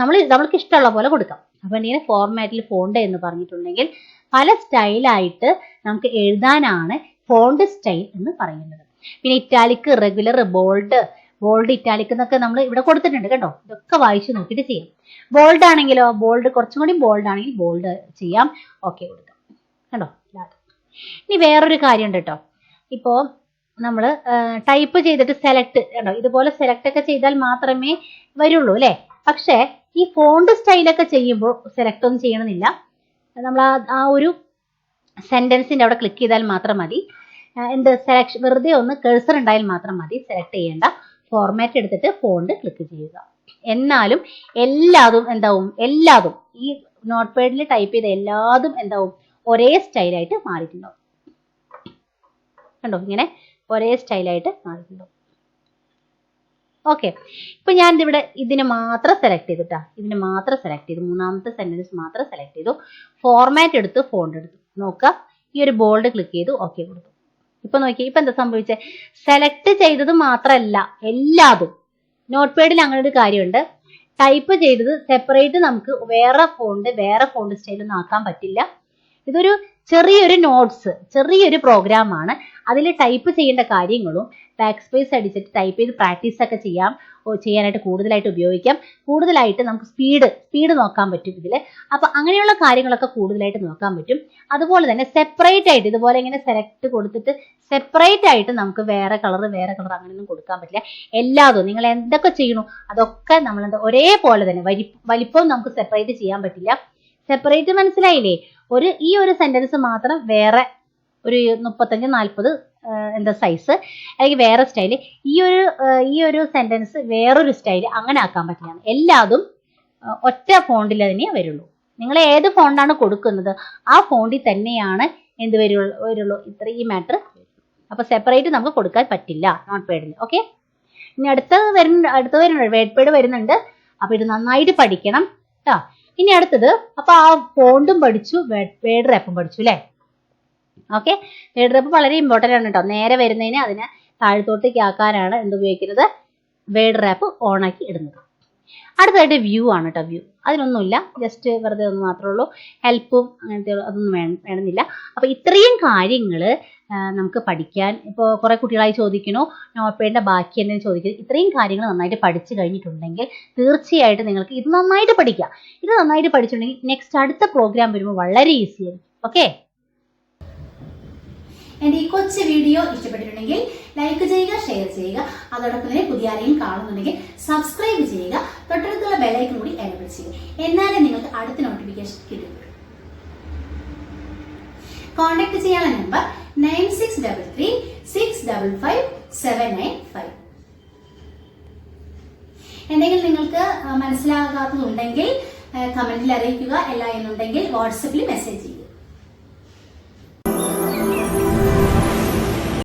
നമ്മൾ നമ്മൾക്ക് ഇഷ്ടമുള്ള പോലെ കൊടുക്കാം. അപ്പം ഇങ്ങനെ ഫോർമാറ്റിൽ ഫോണ്ട് എന്ന് പറഞ്ഞിട്ടുണ്ടെങ്കിൽ പല സ്റ്റൈലായിട്ട് നമുക്ക് എഴുതാനാണ് ഫോണ്ട് സ്റ്റൈൽ എന്ന് പറയുന്നത്. പിന്നെ italic regular bold bold italic എന്നൊക്കെ നമ്മൾ ഇവിടെ കൊടുത്തിട്ടുണ്ട് കേട്ടോ. ഇതൊക്കെ വായിച്ചു നോക്കിയിട്ട് ചെയ്യാം. ബോൾഡ് ആണെങ്കിലോ ബോൾഡ് കുറച്ചും കൂടി ബോൾഡ് ആണെങ്കിൽ ബോൾഡ് ചെയ്യാം. ഓക്കെ കൊടുക്കാം. കേട്ടോ. ഇനി വേറൊരു കാര്യമുണ്ട് കേട്ടോ. ഇപ്പോ നമ്മൾ ടൈപ്പ് ചെയ്തിട്ട് സെലക്ട് കേട്ടോ ഇതുപോലെ സെലക്ട് ഒക്കെ ചെയ്താൽ മാത്രമേ വരുള്ളൂ അല്ലേ? പക്ഷേ ഈ ഫോണ്ട് സ്റ്റൈലൊക്കെ ചെയ്യുമ്പോൾ സെലക്ട് ഒന്നും ചെയ്യണമെന്നില്ല. നമ്മൾ ആ ഒരു സെന്റൻസിന്റെ അവിടെ ക്ലിക്ക് ചെയ്താൽ മാത്രം മതി. എന്ത് സെലക്ഷൻ വെറുതെ ഒന്ന് കേഴ്സർ ഉണ്ടായാൽ മാത്രം മതി. സെലക്ട് ചെയ്യേണ്ട ഫോർമാറ്റ് എടുത്തിട്ട് ഫോണ്ട് ക്ലിക്ക് ചെയ്യുക. എന്നാലും എല്ലാതും എന്താവും? എല്ലാതും. ഈ നോട്ട് പാഡിൽ ടൈപ്പ് ചെയ്ത എല്ലാതും എന്താവും? ഒരേ സ്റ്റൈലായിട്ട് മാറിയിട്ടുണ്ടാവും. കണ്ടോ? ഇങ്ങനെ ഒരേ സ്റ്റൈലായിട്ട് മാറിയിട്ടുണ്ടാവും. ഓക്കെ ഇപ്പൊ ഞാൻ ഇവിടെ ഇതിനെ മാത്രം സെലക്ട് ചെയ്തിട്ടാ. ഇതിന് മാത്രം സെലക്ട് ചെയ്തു. മൂന്നാമത്തെ സെന്റൻസ് മാത്രം സെലക്ട് ചെയ്തു. ഫോർമാറ്റ് എടുത്ത് ഫോണ്ട് എടുത്തു. നോക്കുക. ഈ ഒരു ബോൾഡ് ക്ലിക്ക് ചെയ്തു ഓക്കെ കൊടുത്തു. ഇപ്പൊ നോക്കി ഇപ്പൊ എന്താ സംഭവിച്ചത് സെലക്ട് ചെയ്തത് മാത്രമല്ല എല്ലാതും. നോട്ട് പാഡിൽ അങ്ങനെ ഒരു കാര്യമുണ്ട്. ടൈപ്പ് ചെയ്തത് സെപ്പറേറ്റ് നമുക്ക് വേറെ ഫോണ്ട് വേറെ ഫോണ്ട് സ്റ്റൈൽ ഒന്നും ആക്കാൻ പറ്റില്ല. ഇതൊരു ചെറിയൊരു നോട്ട്സ് ചെറിയൊരു പ്രോഗ്രാം ആണ്. അതിൽ ടൈപ്പ് ചെയ്യേണ്ട കാര്യങ്ങളും ബാക്ക് സ്പേസ് അടിച്ചിട്ട് ടൈപ്പ് ചെയ്ത് പ്രാക്ടീസ് ഒക്കെ ചെയ്യാം. ചെയ്യാനായിട്ട് കൂടുതലായിട്ട് ഉപയോഗിക്കാം. കൂടുതലായിട്ട് നമുക്ക് സ്പീഡ് സ്പീഡ് നോക്കാൻ പറ്റും ഇതിൽ അപ്പൊ അങ്ങനെയുള്ള കാര്യങ്ങളൊക്കെ കൂടുതലായിട്ട് നോക്കാൻ പറ്റും. അതുപോലെ തന്നെ സെപ്പറേറ്റ് ആയിട്ട് ഇതുപോലെ ഇങ്ങനെ സെലക്ട് കൊടുത്തിട്ട് സെപ്പറേറ്റ് ആയിട്ട് നമുക്ക് വേറെ കളർ വേറെ കളർ അങ്ങനെയൊന്നും കൊടുക്കാൻ പറ്റില്ല. എല്ലാതും നിങ്ങൾ എന്തൊക്കെ ചെയ്യണു അതൊക്കെ നമ്മൾ ഒരേപോലെ തന്നെ വലി വലിപ്പം നമുക്ക് സെപ്പറേറ്റ് ചെയ്യാൻ പറ്റില്ല. സെപ്പറേറ്റ് മനസ്സിലായില്ലേ? ഒരു ഈ ഒരു സെന്റൻസ് മാത്രം വേറെ ഒരു മുപ്പത്തഞ്ച് നാൽപ്പത് എന്താ സൈസ് അല്ലെങ്കിൽ വേറെ സ്റ്റൈൽ ഈ ഒരു ഈ ഒരു സെന്റൻസ് വേറൊരു സ്റ്റൈൽ അങ്ങനെ ആക്കാൻ പറ്റില്ല. എല്ലാതും ഒറ്റ ഫോണ്ടിൽ തന്നെ വരുള്ളൂ. നിങ്ങൾ ഏത് ഫോണ്ടാണ് കൊടുക്കുന്നത് ആ ഫോണ്ടിൽ തന്നെയാണ് എന്ത് വരുള്ളൂ വരുള്ളൂ. ഇത്ര ഈ മാറ്റർ അപ്പൊ സെപ്പറേറ്റ് നമുക്ക് കൊടുക്കാൻ പറ്റില്ല. നോട്ട് പേഡിൽ ഓക്കെ ഇനി അടുത്ത വരുന്ന അടുത്ത വരുന്നുണ്ട് വേഡ് പേഡ് വരുന്നുണ്ട്. അപ്പൊ ഇത് നന്നായിട്ട് പഠിക്കണം. കേട്ടോ ഇനി അടുത്തത് അപ്പൊ ആ ഫോണ്ടും പഠിച്ചു വേഡ് റെപ്പും പഠിച്ചു അല്ലേ? ഓക്കെ വേഡ് റെപ്പ് വളരെ ഇമ്പോർട്ടന്റ് ആണ് കേട്ടോ നേരെ വരുന്നതിന് അതിനെ താഴത്തോട്ടേക്ക് ആക്കാനാണ് എന്ത് ഉപയോഗിക്കുന്നത്? വേഡ് റാപ്പ് ഓണാക്കി ഇടുന്നത്. അടുത്തതായിട്ട് വ്യൂ ആണ് കേട്ടോ വ്യൂ അതിനൊന്നുമില്ല. ജസ്റ്റ് വെറുതെ ഒന്ന് മാത്രമേ ഉള്ളൂ. ഹെൽപ്പും അങ്ങനത്തെ അതൊന്നും വേണം വേണമെന്നില്ല. അപ്പൊ ഇത്രയും കാര്യങ്ങൾ നമുക്ക് പഠിക്കാൻ ഇപ്പോൾ കുറെ കുട്ടികളായി ചോദിക്കണോ നോപ്പേന്റെ ബാക്കി എന്തെങ്കിലും ചോദിക്കുന്നു. ഇത്രയും കാര്യങ്ങൾ നന്നായിട്ട് പഠിച്ചു കഴിഞ്ഞിട്ടുണ്ടെങ്കിൽ തീർച്ചയായിട്ടും നിങ്ങൾക്ക് ഇത് നന്നായിട്ട് പഠിക്കാം. ഇത് നന്നായിട്ട് പഠിച്ചിട്ടുണ്ടെങ്കിൽ നെക്സ്റ്റ് അടുത്ത പ്രോഗ്രാം വരുമ്പോൾ വളരെ ഈസി ആയിരിക്കും. ഓക്കെ എന്റെ ഈ കൊച്ചു വീഡിയോ ഇഷ്ടപ്പെട്ടിട്ടുണ്ടെങ്കിൽ ലൈക്ക് ചെയ്യുക ഷെയർ ചെയ്യുക. അതോടൊപ്പം തന്നെ പുതിയ ആരെയും കാണുന്നുണ്ടെങ്കിൽ സബ്സ്ക്രൈബ് ചെയ്യുക. തൊട്ടടുത്തുള്ള ബെല്ലൈക്കൻ കൂടി എനബിൾ ചെയ്യുക. എന്നാലേ നിങ്ങൾക്ക് അടുത്ത നോട്ടിഫിക്കേഷൻ കിട്ടും കോൺടാക്ട് ചെയ്യാനുള്ള number nine six double three six double five seven nine five എന്തെങ്കിലും നിങ്ങൾക്ക് മനസ്സിലാകാത്തതുണ്ടെങ്കിൽ കമന്റിൽ അറിയിക്കുക. അല്ല എന്നുണ്ടെങ്കിൽ വാട്സപ്പിൽ മെസ്സേജ് ചെയ്യുക.